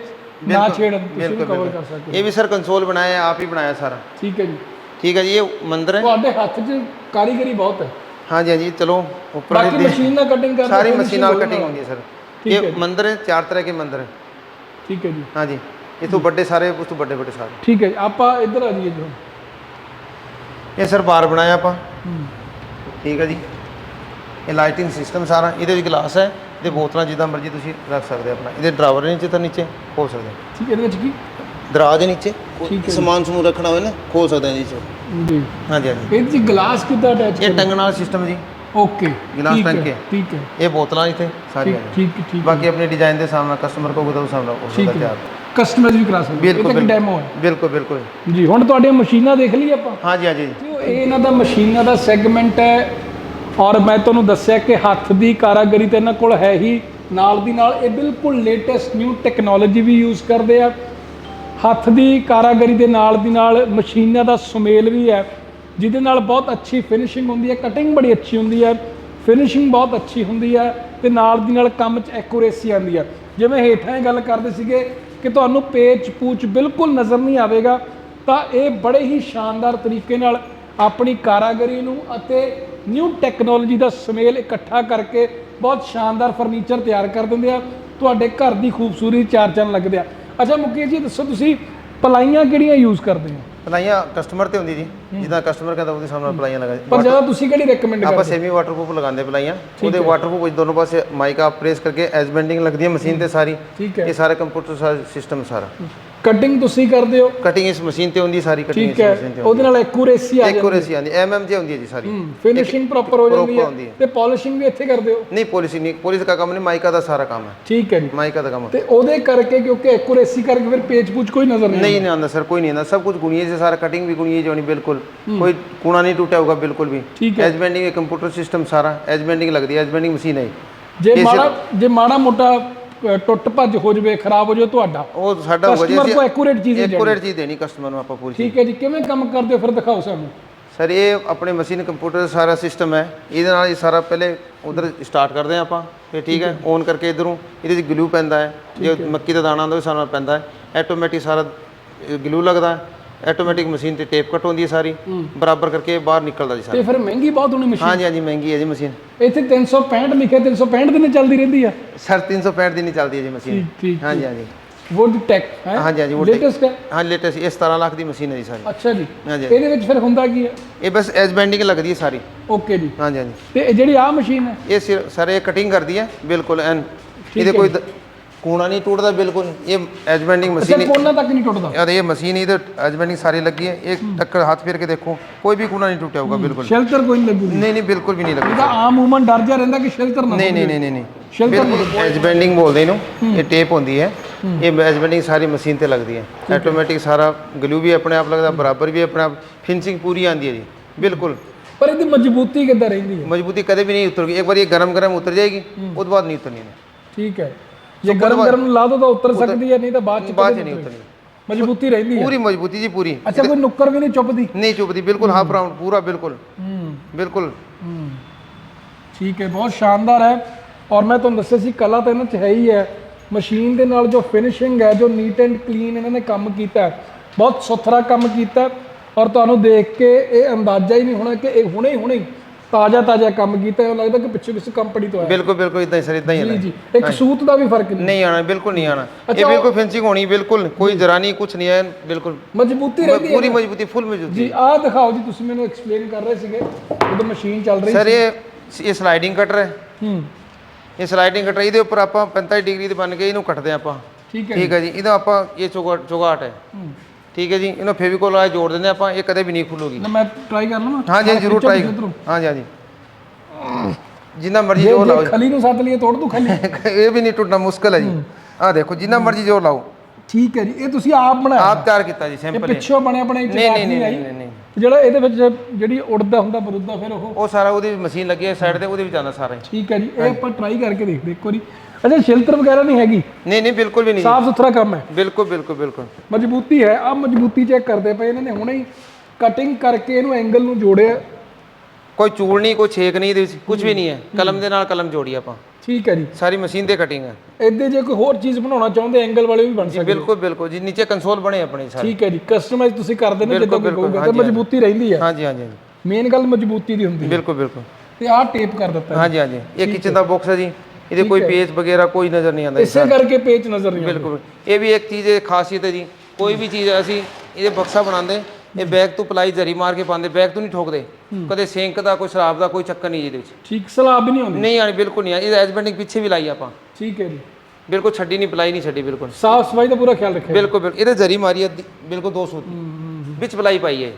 ਨਾ ਛੇੜਨ ਤੁਸੀਂ ਕਵਰ ਕਰ। ਸਕਦੇ ਇਹ ਵੀ ਸਰ ਕੰਸੋਲ ਬਣਾਇਆ ਹੈ, ਆਪ ਹੀ ਬਣਾਇਆ ਸਾਰਾ। ਹੋ ਠੀਕ ਹੈ ਜੀ। ਠੀਕ ਹੈ ਜੀ ਇਹ ਮੰਦਰ ਹੈ। ਤੁਹਾਡੇ ਹੱਥ 'ਚ ਕਾਰੀਗਰੀ ਬਹੁਤ ਹੈ। ਹਾਂਜੀ ਹਾਂਜੀ ਚਲੋ ਉੱਪਰ ਬਾਕੀ ਦੇ- ਮਸ਼ੀਨ ਨਾਲ ਕਟਿੰਗ ਕਰਦੇ ਸਾਰੀ ਮਸ਼ੀਨ ਨਾਲ ਕਟਿੰਗ ਹੁੰਦੀ ਹੈ ਸਰ। ਹੈ ਇਹ ਮੰਦਰ ਹੈ ਚਾਰ ਤਰ੍ਹਾਂ ਕੇ ਮੰਦਰ ਹੈ। ਠੀਕ ਹੈ ਜੀ। ਹਾਂਜੀ ਇਹ ਤੋਂ ਵੱਡੇ ਸਾਰੇ ਉਸ ਤੋਂ ਵੱਡੇ ਵੱਡੇ ਸਾਰੇ। ਠੀਕ ਹੈ ਜੀ ਆਪਾਂ ਇੱਧਰ ਆ ਜਾਈਏ ਜੋ ਇਹ ਸਰ ਬਾਰ ਬਣਾਇਆ ਆਪਾਂ। ਹੂੰ। ਠੀਕ ਹੈ ਜੀ। ਇਹ ਲਾਈਟਿੰਗ ਸਿਸਟਮ ਸਾਰਾ ਇਹਦੇ ਵਿੱਚ ਗਲਾਸ ਹੈ ਤੇ ਬੋਤਲਾਂ ਜਿੱਦਾਂ ਮਰਜ਼ੀ ਤੁਸੀਂ ਰੱਖ ਸਕਦੇ ਹੋ ਆਪਣਾ। ਇਹਦੇ ਡਰਾਵਰ ਨੀਚੇ ਤਾਂ ਨੀਚੇ ਖੋਲ ਸਕਦੇ ਹੋ। ਠੀਕ ਹੈ ਇਹਦੇ ਵਿੱਚ ਕੀ? ਦਰਾਜ ਦੇ ਨੀਚੇ। ਠੀਕ ਹੈ। ਸਮਾਨ ਸਮੂਨ ਰੱਖਣਾ ਹੋਵੇ ਨਾ ਖੋਲ ਸਕਦੇ ਹਾਂ ਜੀ ਚ ਜੀ। ਹਾਂਜੀ ਹਾਂਜੀ। ਇਹਦੇ 'ਚ ਗਲਾਸ ਕਿੱਦਾਂ ਅਟੈਚ ਇਹ ਟੰਗਣ ਵਾਲਾ ਸਿਸਟਮ ਜੀ। ਓਕੇ। ਗਿਲਾਸ ਠੀਕ ਟੰਗ ਹੈ, ਕੇ। ਠੀਕ ਹੈ। ਇਹ ਬੋਤਲਾਂ ਇੱਥੇ ਸਾਰੀਆਂ ਠੀਕ ਨੇ। ਠੀਕ ਠੀਕ ਬਾਕੀ ਆਪਣੇ ਡਿਜ਼ਾਈਨ ਦੇ ਸਾਹਮਣੇ ਕਸਟਮਰ ਕੋਲ ਉਹਦਾ ਸਾਹਮਣੇ ਉਸ ਠੀਕ ਹੈ। ਤਿਆਰ। ਕਸਟਮਾਈਜ਼ ਵੀ ਕਰਾ ਸਕਦੇ ਹੋ। ਇਹ ਬਿਲਕੁਲ। ਤਾਂ ਡੈਮੋ ਹੈ। ਬਿਲਕੁਲ ਬਿਲਕੁਲ। ਜੀ ਹੁਣ ਤੁਹਾਡੀਆਂ ਮਸ਼ੀਨਾਂ ਦੇਖ ਲਈ ਆਪਾਂ। ਹਾਂਜੀ ਹਾਂਜੀ। ਉਹ ਇਹ ਇਹਨਾਂ ਦਾ ਮਸ਼ੀਨਾਂ ਦਾ ਸੈਗਮੈਂਟ ਹੈ ਔਰ ਮੈਂ ਤੁਹਾਨੂੰ ਦੱਸਿਆ ਕਿ ਹੱਥ ਦੀ ਕਾਰਾਗਰੀ ਤੇ ਇਹਨਾਂ ਕੋਲ ਹੈ ਹੀ ਨਾਲ ਦੀ ਨਾਲ ਇਹ ਬਿਲਕੁਲ ਲੇਟੈਸਟ ਨਿਊ ਟੈਕਨੋਲੋਜੀ ਵੀ ਯੂਜ਼ ਕਰਦੇ ਆ। ਹੱਥ ਦੀ ਕਾਰਾਗਰੀ ਦੇ ਨਾਲ ਦੀ ਨਾਲ ਮਸ਼ੀਨਾਂ ਦਾ ਸੁਮੇਲ ਵੀ ਹੈ, ਜਿਹਦੇ ਨਾਲ ਬਹੁਤ ਅੱਛੀ ਫਿਨਿਸ਼ਿੰਗ ਹੁੰਦੀ ਹੈ ਕਟਿੰਗ ਬੜੀ ਅੱਛੀ ਹੁੰਦੀ ਹੈ ਫਿਨਿਸ਼ਿੰਗ ਬਹੁਤ ਅੱਛੀ ਹੁੰਦੀ ਹੈ ਤੇ ਨਾਲ ਦੀ ਨਾਲ ਕੰਮ 'ਚ ਐਕੂਰੇਸੀ ਆਉਂਦੀ ਹੈ। ਜਿਵੇਂ ਹੇਠਾਂ ਇਹ ਗੱਲ ਕਰਦੇ ਸੀਗੇ ਕਿ ਤੁਹਾਨੂੰ ਪੇਚ ਪੂਚ ਬਿਲਕੁਲ ਨਜ਼ਰ ਨਹੀਂ ਆਵੇਗਾ, ਤਾਂ ਇਹ ਬੜੇ ਹੀ ਸ਼ਾਨਦਾਰ ਤਰੀਕੇ ਨਾਲ ਆਪਣੀ ਕਾਰਾਗਰੀ ਨੂੰ ਅਤੇ ਨਿਊ ਟੈਕਨੋਲੋਜੀ ਦਾ ਸੁਮੇਲ ਇਕੱਠਾ ਕਰਕੇ ਬਹੁਤ ਸ਼ਾਨਦਾਰ ਫਰਨੀਚਰ ਤਿਆਰ ਕਰ ਦਿੰਦੇ ਆ। ਤੁਹਾਡੇ ਘਰ ਦੀ ਖੂਬਸੂਰਤੀ ਚਾਰ ਚੰਨ ਲੱਗਦੇ ਆ। ਅੱਛਾ ਮੁਕੇਸ਼ ਜੀ ਦੱਸੋ ਤੁਸੀਂ ਪਲਾਈਆਂ ਕਿਹੜੀਆਂ ਯੂਜ਼ ਕਰਦੇ ਹੋ? ਪਲਾਈਆਂ ਕਸਟਮਰ ਤੇ ਹੁੰਦੀ ਜੀ। ਜਿੱਦਾਂ ਕਸਟਮਰ ਕਹਿੰਦਾ ਉਹਦੇ ਸਾਹਮਣੇ ਪਲਾਈਆਂ ਲਗਾ ਪਰ ਜ਼ਿਆਦਾ ਤੁਸੀਂ ਕਿਹੜੀ ਰეკਮੈਂਡ ਆਪਾਂ ਕਰਦੇ? ਸੈਮੀ ਵਾਟਰਪ੍ਰੂਫ ਲਗਾਉਂਦੇ ਪਲਾਈਆਂ। ਉਹਦੇ ਵਾਟਰਪ੍ਰੂਫ ਵਿੱਚ ਦੋਨੋਂ ਪਾਸੇ ਮਾਈਕ ਆਪ ਪ੍ਰੈਸ ਕਰਕੇ ਐਜ ਬੈਂਡਿੰਗ ਲੱਗਦੀ ਹੈ ਮਸ਼ੀਨ ਤੇ ਸਾਰੀ। ਇਹ ਸਾਰਾ ਕੰਪਿਊਟਰ ਸਾਰਾ ਸਿਸਟਮ ਸਾਰਾ। ਕਟਿੰਗ ਤੁਸੀਂ ਕਰਦੇ ਹੋ ਕਟਿੰਗ ਇਸ ਮਸ਼ੀਨ ਤੇ ਹੁੰਦੀ ਹੈ, ਸਾਰੀ ਕਟਿੰਗ ਠੀਕ ਇਸ ਹੈ ਮਸ਼ੀਨ ਤੇ ਉਹਦੇ ਨਾਲ ਐਕੂਰੇਸੀ ਆ ਜਾਂਦੀ ਐਕੂਰੇਸੀ ਆਂਦੀ ਐਮਐਮ ਜੇ ਹੁੰਦੀ ਹੈ ਜੀ ਸਾਰੀ ਫਿਨਿਸ਼ਿੰਗ ਪ੍ਰੋਪਰ ਹੋ ਜਾਂਦੀ proper ਹੁੰਦੀ ਹੈ ਹੈ। ਤੇ ਪਾਲਿਸ਼ਿੰਗ ਵੀ ਇੱਥੇ ਕਰਦੇ ਹੋ ਨਹੀਂ ਪੋਲਿਸੀ ਨਹੀਂ ਪੁਲਿਸ ਦਾ ਕੰਮ ਨਹੀਂ ਮਾਈਕਾ ਦਾ ਸਾਰਾ ਕੰਮ ਹੈ ਠੀਕ ਹੈ ਜੀ ਮਾਈਕਾ ਦਾ ਕੰਮ ਤੇ ਉਹਦੇ ਕਰਕੇ ਕਿਉਂਕਿ ਐਕੂਰੇਸੀ ਕਰਕੇ ਫਿਰ ਪੇਜ ਪੂਚ ਕੋਈ ਨਜ਼ਰ ਨਹੀਂ नहीं नहीं आंदा सर कोई नहीं आंदा सब कुछ गुणिए से सारा कटिंग भी गुणिए जो नहीं बिल्कुल कोई कूड़ा नहीं टूटा होगा बिल्कुल भी ठीक है। एज बेंडिंग कंप्यूटर सिस्टम सारा एज बेंडिंग लगती है एज बेंडिंग मशीन है ਜੇ ਮਾੜਾ ਜੇ ਮਾੜਾ ਮੋਟਾ ਅ, ਟੁੱਟ ਭੱਜ ਹੋ ਜਵੇ ਖਰਾਬ ਹੋ ਜਵੇ ਤੁਹਾਡਾ। ਉਹ ਸਾਡਾ ਹੋ ਜੇ ਕਸਟਮਰ ਐਕੂਰੇਟ ਚੀਜ਼ ਦੇਣੀ ਐਕੂਰੇਟ ਚੀਜ਼ ਦੇਣੀ ਕਸਟਮਰ ਨੂੰ ਆਪਾਂ ਪੂਰੀ ਠੀਕ ਹੈ ਜੀ ਕਿਵੇਂ ਕੰਮ ਕਰਦੇ ਫਿਰ ਦਿਖਾਓ ਸਾਨੂੰ। ਸਰ ਇਹ ਆਪਣੇ ਮਸ਼ੀਨ ਕੰਪਿਊਟਰ ਸਾਰਾ ਸਿਸਟਮ ਹੈ। ਇਹਦੇ ਨਾਲ ਇਹ ਸਾਰਾ ਪਹਿਲੇ ਉਧਰ ਸਟਾਰਟ ਕਰਦੇ ਆ ਆਪਾਂ। ਫਿਰ ਠੀਕ ਹੈ ਔਨ ਕਰਕੇ ਇਧਰੋਂ ਇਹਦੇ ਵਿੱਚ ਗਲੂ ਪੈਂਦਾ ਹੈ। ਜੇ ਮੱਕੀ ਦਾ ਦਾਣਾ ਹੁੰਦਾ ਉਹ ਸਾਨੂੰ ਪੈਂਦਾ ਹੈ। ਆਟੋਮੈਟਿਕ ਸਾਰਾ ਗਲੂ ਲੱਗਦਾ ਆਟੋਮੈਟਿਕ ਮਸ਼ੀਨ ਤੇ ਟੇਪ ਕੱਟ ਹੁੰਦੀ ਹੈ ਸਾਰੀ ਬਰਾਬਰ ਕਰਕੇ ਬਾਹਰ ਨਿਕਲਦਾ ਜੀ ਸਾਰਾ। ਤੇ ਫਿਰ ਮਹਿੰਗੀ ਬਹੁਤ ਹੋਣੀ ਮਸ਼ੀਨ। ਹਾਂਜੀ ਹਾਂਜੀ ਮਹਿੰਗੀ ਹੈ ਜੀ ਮਸ਼ੀਨ। ਇੱਥੇ 365 ਲਿਖਿਆ 365 ਦਿਨ ਚੱਲਦੀ ਰਹਿੰਦੀ ਆ। ਸਰ 365 ਦੀ ਨਹੀਂ ਚੱਲਦੀ ਹੈ ਜੀ ਮਸ਼ੀਨ। ਹਾਂਜੀ ਹਾਂਜੀ। ਵੁੱਡ ਟੈਕ ਹੈ? ਹਾਂਜੀ ਹਾਂਜੀ tech। ਲੇਟੈਸਟ ਹੈ? ਹਾਂ ਲੇਟੈਸਟ ਇਹ 17 ਲੱਖ ਦੀ ਮਸ਼ੀਨ ਹੈ ਜੀ ਸਾਰੀ। ਅੱਛਾ ਜੀ। ਹਾਂਜੀ ਇਹਦੇ ਵਿੱਚ ਫਿਰ ਹੁੰਦਾ ਕੀ ਹੈ ਇਹ ਬਸ ਐਜ ਬੈਂਡਿੰਗ ਲੱਗਦੀ ਹੈ ਸਾਰੀ। ਓਕੇ ਜੀ। ਹਾਂਜੀ ਹਾਂਜੀ। ਤੇ ਜਿਹੜੀ ਆ ਮਸ਼ੀਨ ਹੈ? ਇਹ ਸਿਰ ਇਹ ਕਟਿੰਗ ਕਰਦੀ ਹੈ ਬਿਲਕੁਲ ਐਨ ਇਹਦੇ ਕੋਈ ਕੂਣਾ ਨਹੀਂ ਟੁੱਟਦਾ ਬਿਲਕੁਲ ਇਹ ਐਜ ਬੈਂਡਿੰਗ ਅੱਛਾ ਮਸ਼ੀਨ ਕੋਨਾ ਤੱਕ ਨਹੀਂ ਟੁੱਟਦਾ? ਯਾਰ ਇਹ ਮਸ਼ੀਨ ਇਹਦੇ ਐਜ ਬੈਂਡਿੰਗ ਸਾਰੀ ਲੱਗੀ ਹੈ। ਇਹ ਟੱਕਰ ਹੱਥ ਫੇਰ ਕੇ ਦੇਖੋ ਕੋਈ ਵੀ ਕੂਣਾ ਨਹੀਂ ਟੁੱਟਿਆ ਹੋਊਗਾ ਬਿਲਕੁਲ। ਸ਼ੈਲਟਰ ਕੋਈ ਨਹੀਂ ਲੱਗੂਗੀ। ਨਹੀਂ ਨਹੀਂ ਬਿਲਕੁਲ ਵੀ ਨਹੀਂ ਲੱਗਦਾ ਇਹਦਾ ਆਮ ਉਮਨ ਡਰ ਜਾ ਰਹਿੰਦਾ ਕਿ ਸ਼ੈਲਟਰ ਨਾ ਨਹੀਂ ਨਹੀਂ ਨਹੀਂ ਨਹੀਂ ਨਹੀਂ। ਸ਼ੈਲਟਰ ਐਜ ਬੈਂਡਿੰਗ ਬੋਲਦੇ ਇਹਨੂੰ। ਇਹ ਟੇਪ ਹੁੰਦੀ ਹੈ। ਇਹ ਐਜ ਬੈਂਡਿੰਗ ਸਾਰੀ ਮਸ਼ੀਨ ਤੇ ਲੱਗਦੀ ਹੈ। ਆਟੋਮੈਟਿਕ ਸਾਰਾ ਗਲੂ ਵੀ ਆਪਣੇ ਆਪ ਲੱਗਦਾ ਬਰਾਬਰ ਵੀ ਆਪਣੇ ਆਪ ਫਿਨਿਸ਼ਿੰਗ ਪੂਰੀ ਆਂਦੀ ਹੈ ਜੀ। ਬਿਲਕੁਲ। ਪਰ ਇਹਦੀ ਮਜ਼ਬੂਤੀ ਕਿੱਦਾਂ ਰਹਿੰਦੀ ਹੈ? ਮਜ਼ਬੂਤੀ ਕਦੇ ਵੀ ਨਹੀਂ ਉਤਰੇਗੀ। ਇੱਕ ਵਾਰ ਇਹ ਗਰਮ ਗਰਮ ਉਤਰ ਜਾਏਗੀ ਉਹ ਤੋਂ ਬਾਅਦ ਨਹੀਂ ਉਤਰਨੀ ਇਹਨੇ। ਠੀਕ ਹੈ। ਜੇ ਗਰਮ ਗਰਮ ਲਾ ਦੋ ਤਾਂ ਉਤਰ ਸਕਦੀ ਹੈ ਨਹੀਂ ਤਾਂ ਬਾਅਦ ਚ ਬਾਅਦ ਚ ਨਹੀਂ ਉਤਰਨੀ। ਮਜ਼ਬੂਤੀ ਰਹਿੰਦੀ ਹੈ। ਪੂਰੀ ਮਜ਼ਬੂਤੀ ਜੀ ਪੂਰੀ। ਅੱਛਾ ਕੋਈ ਨੁੱਕਰ ਵੀ ਨਹੀਂ ਚੁੱਪਦੀ ਨਹੀਂ ਚੁੱਪਦੀ ਬਿਲਕੁਲ ਹਾਫ ਰਾਉਂਡ ਪੂਰਾ ਬਿਲਕੁਲ। ਹੂੰ। ਬਿਲਕੁਲ। ਹੂੰ। ਠੀਕ ਹੈ ਬਹੁਤ ਸ਼ਾਨਦਾਰ ਹੈ। ਔਰ ਮੈਂ ਤੁਹਾਨੂੰ ਦੱਸਿਆ ਸੀ ਕਲਾ ਤਾਂ ਇਹਨਾਂ 'ਚ ਹੈ ਹੀ ਹੈ। ਮਸ਼ੀਨ ਦੇ ਨਾਲ ਜੋ ਫਿਨਿਸ਼ਿੰਗ ਹੈ ਜੋ ਨੀਟ ਐਂਡ ਕਲੀਨ ਇਹਨਾਂ ਨੇ ਕੰਮ ਕੀਤਾ ਬਹੁਤ ਸੁਥਰਾ ਕੰਮ ਕੀਤਾ ਔਰ ਤੁਹਾਨੂੰ ਦੇਖ ਕੇ ਇਹ ਅੰਦਾਜ਼ਾ ਹੀ ਨਹੀਂ ਹੋਣਾ ਕਿ ਇਹ ਹੁਣੇ ਹੀ ਹੁਣੇ ਤਾਜ਼ਾ ਤਾਜ਼ਾ ਕੰਮ ਕੀਤਾ ਉਹ ਲੱਗਦਾ ਕਿ ਪਿੱਛੇ ਕਿਸੇ ਕੰਪਨੀ ਤੋਂ ਆਇਆ। ਬਿਲਕੁਲ ਬਿਲਕੁਲ ਇਦਾਂ ਹੀ ਸਰ ਇਦਾਂ ਹੀ ਜੀ ਜੀ। ਇੱਕ ਸੂਤ ਦਾ ਵੀ ਫ਼ਰਕ ਨਹੀਂ। ਨਹੀਂ ਆਣਾ ਬਿਲਕੁਲ ਨਹੀਂ ਆਣਾ ਇਹ ਬਿਲਕੁਲ ਫੈਂਸਿੰਗ ਹੋਣੀ ਬਿਲਕੁਲ ਕੋਈ ਜਰਾਨੀ ਕੁਝ ਨਹੀਂ ਹੈ ਬਿਲਕੁਲ। ਮਜ਼ਬੂਤੀ ਰਹਿੰਦੀ ਪੂਰੀ ਮਜ਼ਬੂਤੀ ਫੁੱਲ ਮਜ਼ਬੂਤੀ। ਜੀ ਆਹ ਦਿਖਾਓ ਜੀ ਤੁਸੀਂ ਮੈਨੂੰ ਐਕਸਪਲੇਨ ਕਰ ਰਹੇ ਸੀਗੇ ਉਦੋਂ ਮਸ਼ੀਨ ਚੱਲ ਰਹੀ ਸੀ। ਸਰ ਇਹ ਇਹ ਸਲਾਈਡਿੰਗ ਕਟਰ ਹੈ। ਹੂੰ। ਇਹ ਸਲਾਈਡਿੰਗ ਕਟਰ ਇਹਦੇ ਉੱਪਰ ਆਪਾਂ 45 ਡਿਗਰੀ ਦੇ ਬਣ ਕੇ ਇਹਨੂੰ ਕੱਟਦੇ ਆਪਾਂ। ਠੀਕ ਹੈ ਠੀਕ ਹੈ ਜੀ ਇਹਦਾ ਆਪਾਂ ਇਹ ਚੋਗਾਟ ਹੈ। ਹੂੰ। ਠੀਕ ਹੈ ਜੀ ਇਹਨੂੰ ਫੇਵੀਕੋਲ ਨਾਲ ਜੋੜ ਦਿੰਦੇ ਆਪਾਂ ਇਹ ਕਦੇ ਵੀ ਨਹੀਂ ਖੁੱਲੂਗੀ। ਨਾ ਮੈਂ ਟਰਾਈ ਕਰ ਲਵਾਂ। ਹਾਂਜੀ ਜ਼ਰੂਰ ਟਰਾਈ। ਹਾਂਜੀ ਹਾਂਜੀ। ਜਿੰਨਾ ਮਰਜ਼ੀ ਜੋਰ ਲਾਓ ਖਲੀ ਨੂੰ ਸੱਤ ਲਈਏ ਤੋੜ ਦੂ ਖਲੀ ਇਹ ਵੀ ਨਹੀਂ ਟੁੱਟਣਾ ਮੁਸ਼ਕਲ ਹੈ ਜੀ। ਆਹ ਦੇਖੋ ਜਿੰਨਾ ਮਰਜ਼ੀ ਜੋਰ ਲਾਓ। ਠੀਕ ਹੈ ਜੀ ਇਹ ਤੁਸੀਂ ਆਪ ਬਣਾਇਆ। ਆਪ ਤਿਆਰ ਕੀਤਾ ਜੀ ਇਹ ਸਿੰਪਲ ਹੈ। ਪਿੱਛੋਂ ਬਣਿਆ ਬਣਾਈ ਨਹੀਂ ਨਹੀਂ ਨਹੀਂ ਨਹੀਂ। ਨਹੀਂ ਜਿਹੜਾ ਇਹਦੇ ਵਿੱਚ ਜਿਹੜੀ ਉੜਦਾ ਹੁੰਦਾ ਬਰੁੱਦਾ ਫਿਰ ਉਹ ਉਹ ਸਾਰਾ ਉਹਦੀ ਮਸ਼ੀਨ ਲੱਗੀ ਹੈ ਸਾਈਡ ਤੇ ਉਹਦੇ ਵਿੱਚ ਆਉਂਦਾ ਸਾਰਾ ਹੀ। ਠੀਕ ਹੈ ਜੀ ਇਹ ਆਪਾਂ ਟਰਾਈ ਕਰਕੇ ਦੇਖਦੇ ਇੱਕ ਵਾਰੀ। ਅੱਛਾ ਸ਼ਿਲਤਰ ਵਗੈਰਾ ਨਹੀਂ ਹੈਗੀ? ਨਹੀਂ ਨਹੀਂ ਬਿਲਕੁਲ ਵੀ ਨਹੀਂ। ਸਾਫ਼ ਸੁਥਰਾ ਕੰਮ ਹੈ। ਬਿਲਕੁਲ ਬਿਲਕੁਲ ਬਿਲਕੁਲ। ਮਜ਼ਬੂਤੀ ਹੈ ਆ ਮਜ਼ਬੂਤੀ ਚੈੱਕ ਕਰਦੇ ਪਏ ਇਹਨਾਂ ਨੇ ਹੁਣੇ ਹੀ। ਕਟਿੰਗ ਕਰਕੇ ਇਹਨੂੰ ਐਂਗਲ ਨੂੰ ਜੋੜਿਆ। ਕੋਈ ਚੂੜ ਨਹੀਂ ਕੋਈ ਛੇਕ ਨਹੀਂ ਇਹਦੇ ਵਿੱਚ ਕੁਝ ਵੀ ਨਹੀਂ ਹੈ। ਕਲਮ ਦੇ ਨਾਲ ਕਲਮ ਜੋੜੀ ਆਪਾਂ। ਠੀਕ ਹੈ ਜੀ। ਸਾਰੀ ਮਸ਼ੀਨ ਤੇ ਕਟਿੰਗ ਹੈ ਇੱਦੇ ਜੇ ਕੋਈ ਹੋਰ ਚੀਜ਼ ਬਣਾਉਣਾ ਚਾਹੁੰਦੇ ਐਂਗਲ ਵਾਲੇ ਵੀ ਬਣ ਸਕਦੇ। ਬਿਲਕੁਲ ਬਿਲਕੁਲ ਜੀ ਨੀਚੇ ਕੰਸੋਲ ਬਣੇ ਆਪਣੇ ਸਾਰੇ। ਠੀਕ ਹੈ ਜੀ ਕਸਟਮਾਈਜ਼ ਤੁਸੀਂ ਕਰਦੇ ਨੇ ਜਿੱਦਾਂ ਕੋਈ ਕਹੂਗਾ ਤੇ ਮਜ਼ਬੂਤੀ ਰਹਿੰਦੀ ਹੈ ਹਾਂਜੀ ਹਾਂਜੀ ਮੇਨ ਗੱਲ ਮਜ਼ਬੂਤੀ ਦੀ ਹੁੰਦੀ ਹੈ ਬਿਲਕੁਲ ਬਿਲਕੁਲ। ਤੇ ਆਹ ਟੇਪ ਕਰ ਦਿੱਤਾ ਹਾਂਜੀ ਹਾਂਜੀ। ਇਹ ਕਿਚਨ ਦਾ ਬਾਕਸ ਹੈ ਜੀ। ਇਹਦੇ ਕੋਈ ਪੇਜ ਵਗੈਰਾ ਕੋਈ ਨਜ਼ਰ ਨਹੀਂ ਆਉਂਦਾ। ਇਸੇ ਕਰਕੇ ਪੇਚ ਨਜ਼ਰ ਨਹੀਂ ਆਉਂਦਾ। ਬਿਲਕੁਲ ਇਹ ਵੀ ਇੱਕ ਚੀਜ਼ ਖਾਸੀਅਤ ਹੈ ਜੀ। ਕੋਈ ਵੀ ਚੀਜ਼ ਅਸੀਂ ਇਹਦੇ ਬਕਸਾ ਬਣਾਉਂਦੇ ਇਹ ਬੈਗ ਤੋਂ ਪਲਾਈ ਜਰੀ ਮਾਰ ਕੇ ਪਾਉਂਦੇ ਬੈਗ ਤੋਂ ਨਹੀਂ ਠੋਕਦੇ। ਕਦੇ ਸਿੰਕ ਦਾ ਕੋਈ ਸ਼ਰਾਬ ਦਾ ਕੋਈ ਚੱਕਰ ਨਹੀਂ ਇਹਦੇ ਵਿੱਚ। ਠੀਕ ਸਲਾਬ ਵੀ ਨਹੀਂ ਹੁੰਦੀ ਨਹੀਂ ਆਣੀ ਬਿਲਕੁਲ ਨਹੀਂ ਇਹ ਐਜਬੈਂਡਿੰਗ ਪਿੱਛੇ ਵੀ ਲਾਈ ਆਪਾਂ। ਠੀਕ ਹੈ ਜੀ। ਬਿਲਕੁਲ ਛੱਡੀ ਨਹੀਂ ਪਲਾਈ ਨਹੀਂ ਛੱਡੀ ਬਿਲਕੁਲ। ਸਾਫ਼ ਸਫ਼ਾਈ ਦਾ ਪੂਰਾ ਖਿਆਲ ਰੱਖਿਆ ਬਿਲਕੁਲ ਬਿਲਕੁਲ। ਇਹਦੇ ਜਰੀ ਮਾਰੀ ਬਿਲਕੁਲ ਦੋ ਸੂਤ। ਵਿੱਚ ਪਲਾਈ ਪਾਈ ਹੈ।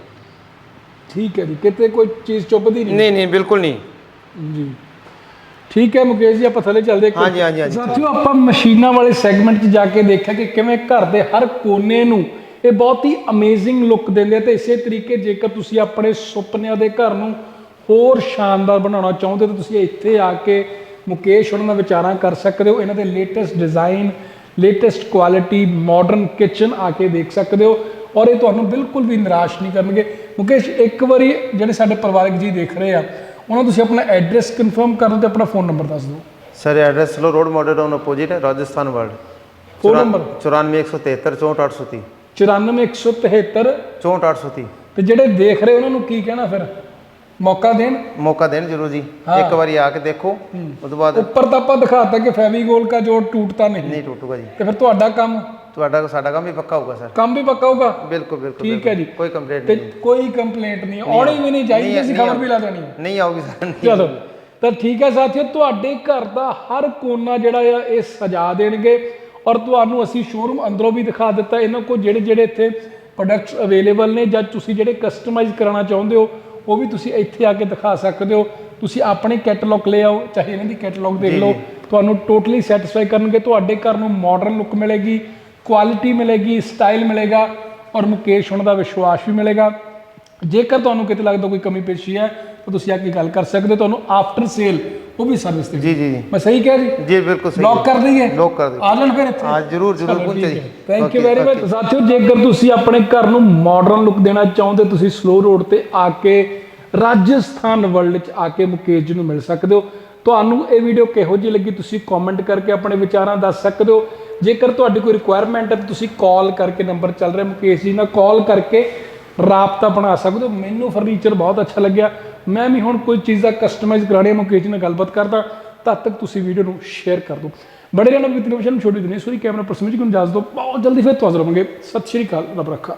ਠੀਕ ਹੈ ਜੀ। ਕਿਤੇ ਕੋਈ ਚੀਜ਼ ਚੁੱਭਦੀ ਨਹੀਂ। ਨਹੀਂ ਨਹੀਂ ਬਿਲਕੁਲ ਨਹੀਂ। ਜੀ। ਠੀਕ ਹੈ ਮੁਕੇਸ਼ ਜੀ ਆਪਾਂ ਥੱਲੇ ਚੱਲਦੇ ਹਾਂ ਹਾਂਜੀ ਹਾਂਜੀ ਹਾਂਜੀ। ਸਾਥੀਓ ਆਪਾਂ ਮਸ਼ੀਨਾਂ ਵਾਲੇ ਸੈਗਮੈਂਟ 'ਚ ਜਾ ਕੇ ਦੇਖਿਆ ਕਿ ਕਿਵੇਂ ਘਰ ਦੇ ਹਰ ਕੋਨੇ ਨੂੰ ਇਹ ਬਹੁਤ ਹੀ ਅਮੇਜ਼ਿੰਗ ਲੁੱਕ ਦਿੰਦੇ ਆ ਤੇ ਇਸੇ ਤਰੀਕੇ ਜੇਕਰ ਤੁਸੀਂ ਆਪਣੇ ਸੁਪਨਿਆਂ ਦੇ ਘਰ ਨੂੰ ਹੋਰ ਸ਼ਾਨਦਾਰ ਬਣਾਉਣਾ ਚਾਹੁੰਦੇ ਤਾਂ ਤੁਸੀਂ ਇੱਥੇ ਆ ਕੇ ਮੁਕੇਸ਼ ਉਹਨਾਂ ਨਾਲ ਵਿਚਾਰਾਂ ਕਰ ਸਕਦੇ ਹੋ ਇਹਨਾਂ ਦੇ latest design latest quality modern kitchen ਆ ਕੇ ਦੇਖ ਸਕਦੇ ਹੋ ਔਰ ਇਹ ਤੁਹਾਨੂੰ ਬਿਲਕੁਲ ਵੀ ਨਿਰਾਸ਼ ਨਹੀਂ ਕਰਨਗੇ। ਮੁਕੇਸ਼ ਇੱਕ ਵਾਰੀ ਜਿਹੜੇ ਸਾਡੇ ਪਰਿਵਾਰਕ ਜੀ ਦੇਖ ਰਹੇ ਆ ਉਹਨਾਂ ਨੂੰ ਤੁਸੀਂ ਆਪਣਾ ਐਡਰੈਸ ਕਨਫਰਮ ਕਰ ਦਿਓ ਤੇ ਆਪਣਾ ਫੋਨ ਨੰਬਰ ਦੱਸ ਦਿਓ। ਸਰ ਐਡਰੈਸ ਸਲੋ ਰੋਡ ਮਾਡਲ ਟਾਊਨ ਅਪੋਜ਼ਿਟ ਹੈ ਰਾਜਸਥਾਨ ਵਰਲਡ ਫੋਨ ਨੰਬਰ 94173 64830 94173 64830 ਤੇ ਜਿਹੜੇ ਦੇਖ ਰਹੇ ਉਹਨਾਂ ਨੂੰ ਕੀ ਕਹਿਣਾ ਫਿਰ? ਮੌਕਾ ਦੇਣ? ਮੌਕਾ ਦੇਣ ਜਰੂਰ ਜੀ। ਇੱਕ ਵਾਰੀ ਆ ਕੇ ਦੇਖੋ ਉਸ ਤੋਂ ਬਾਅਦ ਉੱਪਰ ਤਾਂ ਆਪਾਂ ਦਿਖਾਤਾ ਕਿ ਫੈਵੀਗੋਲ ਦਾ ਜੋੜ ਟੂਟਤਾ ਨਹੀਂ। ਨਹੀਂ ਟੁੱਟੂਗਾ ਜੀ। ਤੇ ਫਿਰ ਤੁਹਾਡਾ ਕੰਮ? ਤੁਹਾਡਾ ਸਾਡਾ ਕੰਮ ਵੀ ਪੱਕਾ ਹੋਊਗਾ ਸਰ। ਕੰਮ ਵੀ ਪੱਕਾ ਹੋਊਗਾ? ਬਿਲਕੁਲ ਬਿਲਕੁਲ ਠੀਕ ਹੈ ਜੀ। ਕੋਈ ਕੰਪਲੇਂਟ ਨਹੀਂ। ਕੋਈ ਕੰਪਲੇਂਟ ਨਹੀਂ। ਆਉਣੀ ਵੀ ਨਹੀਂ ਚਾਹੀਦੀ ਅਸੀਂ ਖਬਰ ਵੀ ਲਾ ਦੇਣੀ ਨਹੀਂ ਆਊਗੀ ਸਰ। ਚਲੋ। ਤਾਂ ਠੀਕ ਹੈ ਸਾਥੀਓ ਤੁਹਾਡੇ ਘਰ ਦਾ ਹਰ ਕੋਨਾ ਜਿਹੜਾ ਆ ਇਹ ਸਜਾ ਦੇਣਗੇ। ਔਰ ਤੁਹਾਨੂੰ ਅਸੀਂ ਸ਼ੋਰੂਮ ਅੰਦਰੋਂ ਵੀ ਦਿਖਾ ਦਿੱਤਾ ਇਹਨਾਂ ਕੋਲ ਜਿਹੜੇ ਜਿਹੜੇ ਇੱਥੇ ਪ੍ਰੋਡਕਟਸ ਅਵੇਲੇਬਲ ਨੇ ਜਾਂ ਤੁਸੀਂ ਜਿਹੜੇ ਕਸਟਮਾਈਜ਼ ਕਰਾਉਣਾ ਚਾਹੁੰਦੇ ਹੋ ਉਹ ਵੀ ਤੁਸੀਂ ਇੱਥੇ ਆ ਕੇ ਦਿਖਾ ਸਕਦੇ ਹੋ। ਤੁਸੀਂ ਆਪਣੇ ਕੈਟਲੌਗ ਲੈ ਆਓ ਚਾਹੇ ਇਹਨਾਂ ਦੀ ਕੈਟਲੌਗ ਦੇਖ ਲਓ। ਤੁਹਾਨੂੰ ਟੋਟਲੀ ਸੈਟੀਸਫਾਈ ਕਰਨਗੇ ਤੁਹਾਡੇ ਘਰ ਨੂੰ ਮਾਡਰਨ ਲੁੱਕ ਮਿਲੇਗੀ ਕੁਆਲਿਟੀ ਮਿਲੇਗੀ ਸਟਾਈਲ ਮਿਲੇਗਾ ਔਰ ਮੁਕੇਸ਼ ਹੁਣ ਦਾ ਵਿਸ਼ਵਾਸ ਵੀ ਮਿਲੇਗਾ। ਜੇਕਰ ਤੁਹਾਨੂੰ ਕਿਤੇ ਲੱਗਦਾ ਕੋਈ ਕਮੀ ਪੇਸ਼ੀ ਹੈ ਤਾਂ ਤੁਸੀਂ ਆ ਕੇ ਗੱਲ ਕਰ ਸਕਦੇ ਹੋ। ਤੁਹਾਨੂੰ ਆਫਟਰ ਸੇਲ ਉਹ ਵੀ ਸਰਵਿਸ ਦੇ ਜੀ ਜੀ ਜੀ। ਮੈਂ ਸਹੀ ਕਹਿ ਜੀ? ਜੀ ਬਿਲਕੁਲ ਸਹੀ ਲੌਕ ਕਰ ਦਈਏ ਲੋਕ ਕਰ ਦਿਓ। ਆ ਜਾਣ ਫਿਰ ਇੱਥੇ। ਹਾਂ ਜਰੂਰ ਜਰੂਰ ਪਹੁੰਚੇ ਜੀ। ਥੈਂਕ ਯੂ ਵੈਰੀ ਮਚ ਸਾਥੀਓ ਜੇਕਰ ਤੁਸੀਂ ਆਪਣੇ ਘਰ ਨੂੰ ਮਾਡਰਨ ਲੁੱਕ ਦੇਣਾ ਚਾਹੁੰਦੇ ਤੁਸੀਂ ਸਲੋ ਰੋਡ ਤੇ ਆ ਕੇ ਰਾਜਸਥਾਨ ਵਰਲਡ ਚ ਆ ਕੇ ਮੁਕੇਸ਼ ਜੀ ਨੂੰ ਮਿਲ ਸਕਦੇ ਹੋ। ਤੁਹਾਨੂੰ ਇਹ ਵੀਡੀਓ ਕਿਹੋ ਜਿਹੀ ਲੱਗੀ ਤੁਸੀਂ ਕਮੈਂਟ ਕਰਕੇ ਆਪਣੇ ਵਿਚਾਰਾਂ ਦੱਸ ਸਕਦੇ ਹੋ। ਜੇਕਰ ਤੁਹਾਡੀ ਕੋਈ ਰਿਕੁਆਇਰਮੈਂਟ ਹੈ ਤੁਸੀਂ ਕਾਲ ਕਰਕੇ ਨੰਬਰ ਚੱਲ ਰਿਹਾ ਮੁਕੇਸ਼ ਜੀ ਨਾਲ। ਕਾਲ ਕਰਕੇ ਰਾਬਤਾ ਬਣਾ ਸਕਦੇ ਹੋ ਮੈਨੂੰ ਫਰਨੀਚਰ ਬਹੁਤ ਅੱਛਾ ਲੱਗਿਆ। ਮੈਂ ਵੀ ਹੁਣ ਕੋਈ ਚੀਜ਼ਾਂ ਕਸਟਮਾਈਜ਼ ਕਰਾਣੀ ਹੈ ਮੁਕੇਸ਼ ਜੀ ਨਾਲ ਗੱਲਬਾਤ ਕਰਦਾ, ਤਦ ਤੱਕ ਤੁਸੀਂ ਵੀਡੀਓ ਨੂੰ ਸ਼ੇਅਰ ਕਰ ਦਿਓ। ਬੜੇ ਰਹਿਣਾ ਵਿਦ ਨਵਸ਼ਨ ਛੋਟੀ ਦੁਨੀਆ ਸੋਰੀ ਕੈਮਰਾ ਪਰਸਨ ਜੀ ਨੂੰ ਇਜਾਜ਼ਤ ਦਿਓ ਬਹੁਤ ਜਲਦੀ ਫਿਰ ਤੁਹਾਨੂੰ ਰਵਾਂਗੇ। ਸਤਿ ਸ਼੍ਰੀ ਅਕਾਲ, ਰੱਬ ਰੱਖਾ।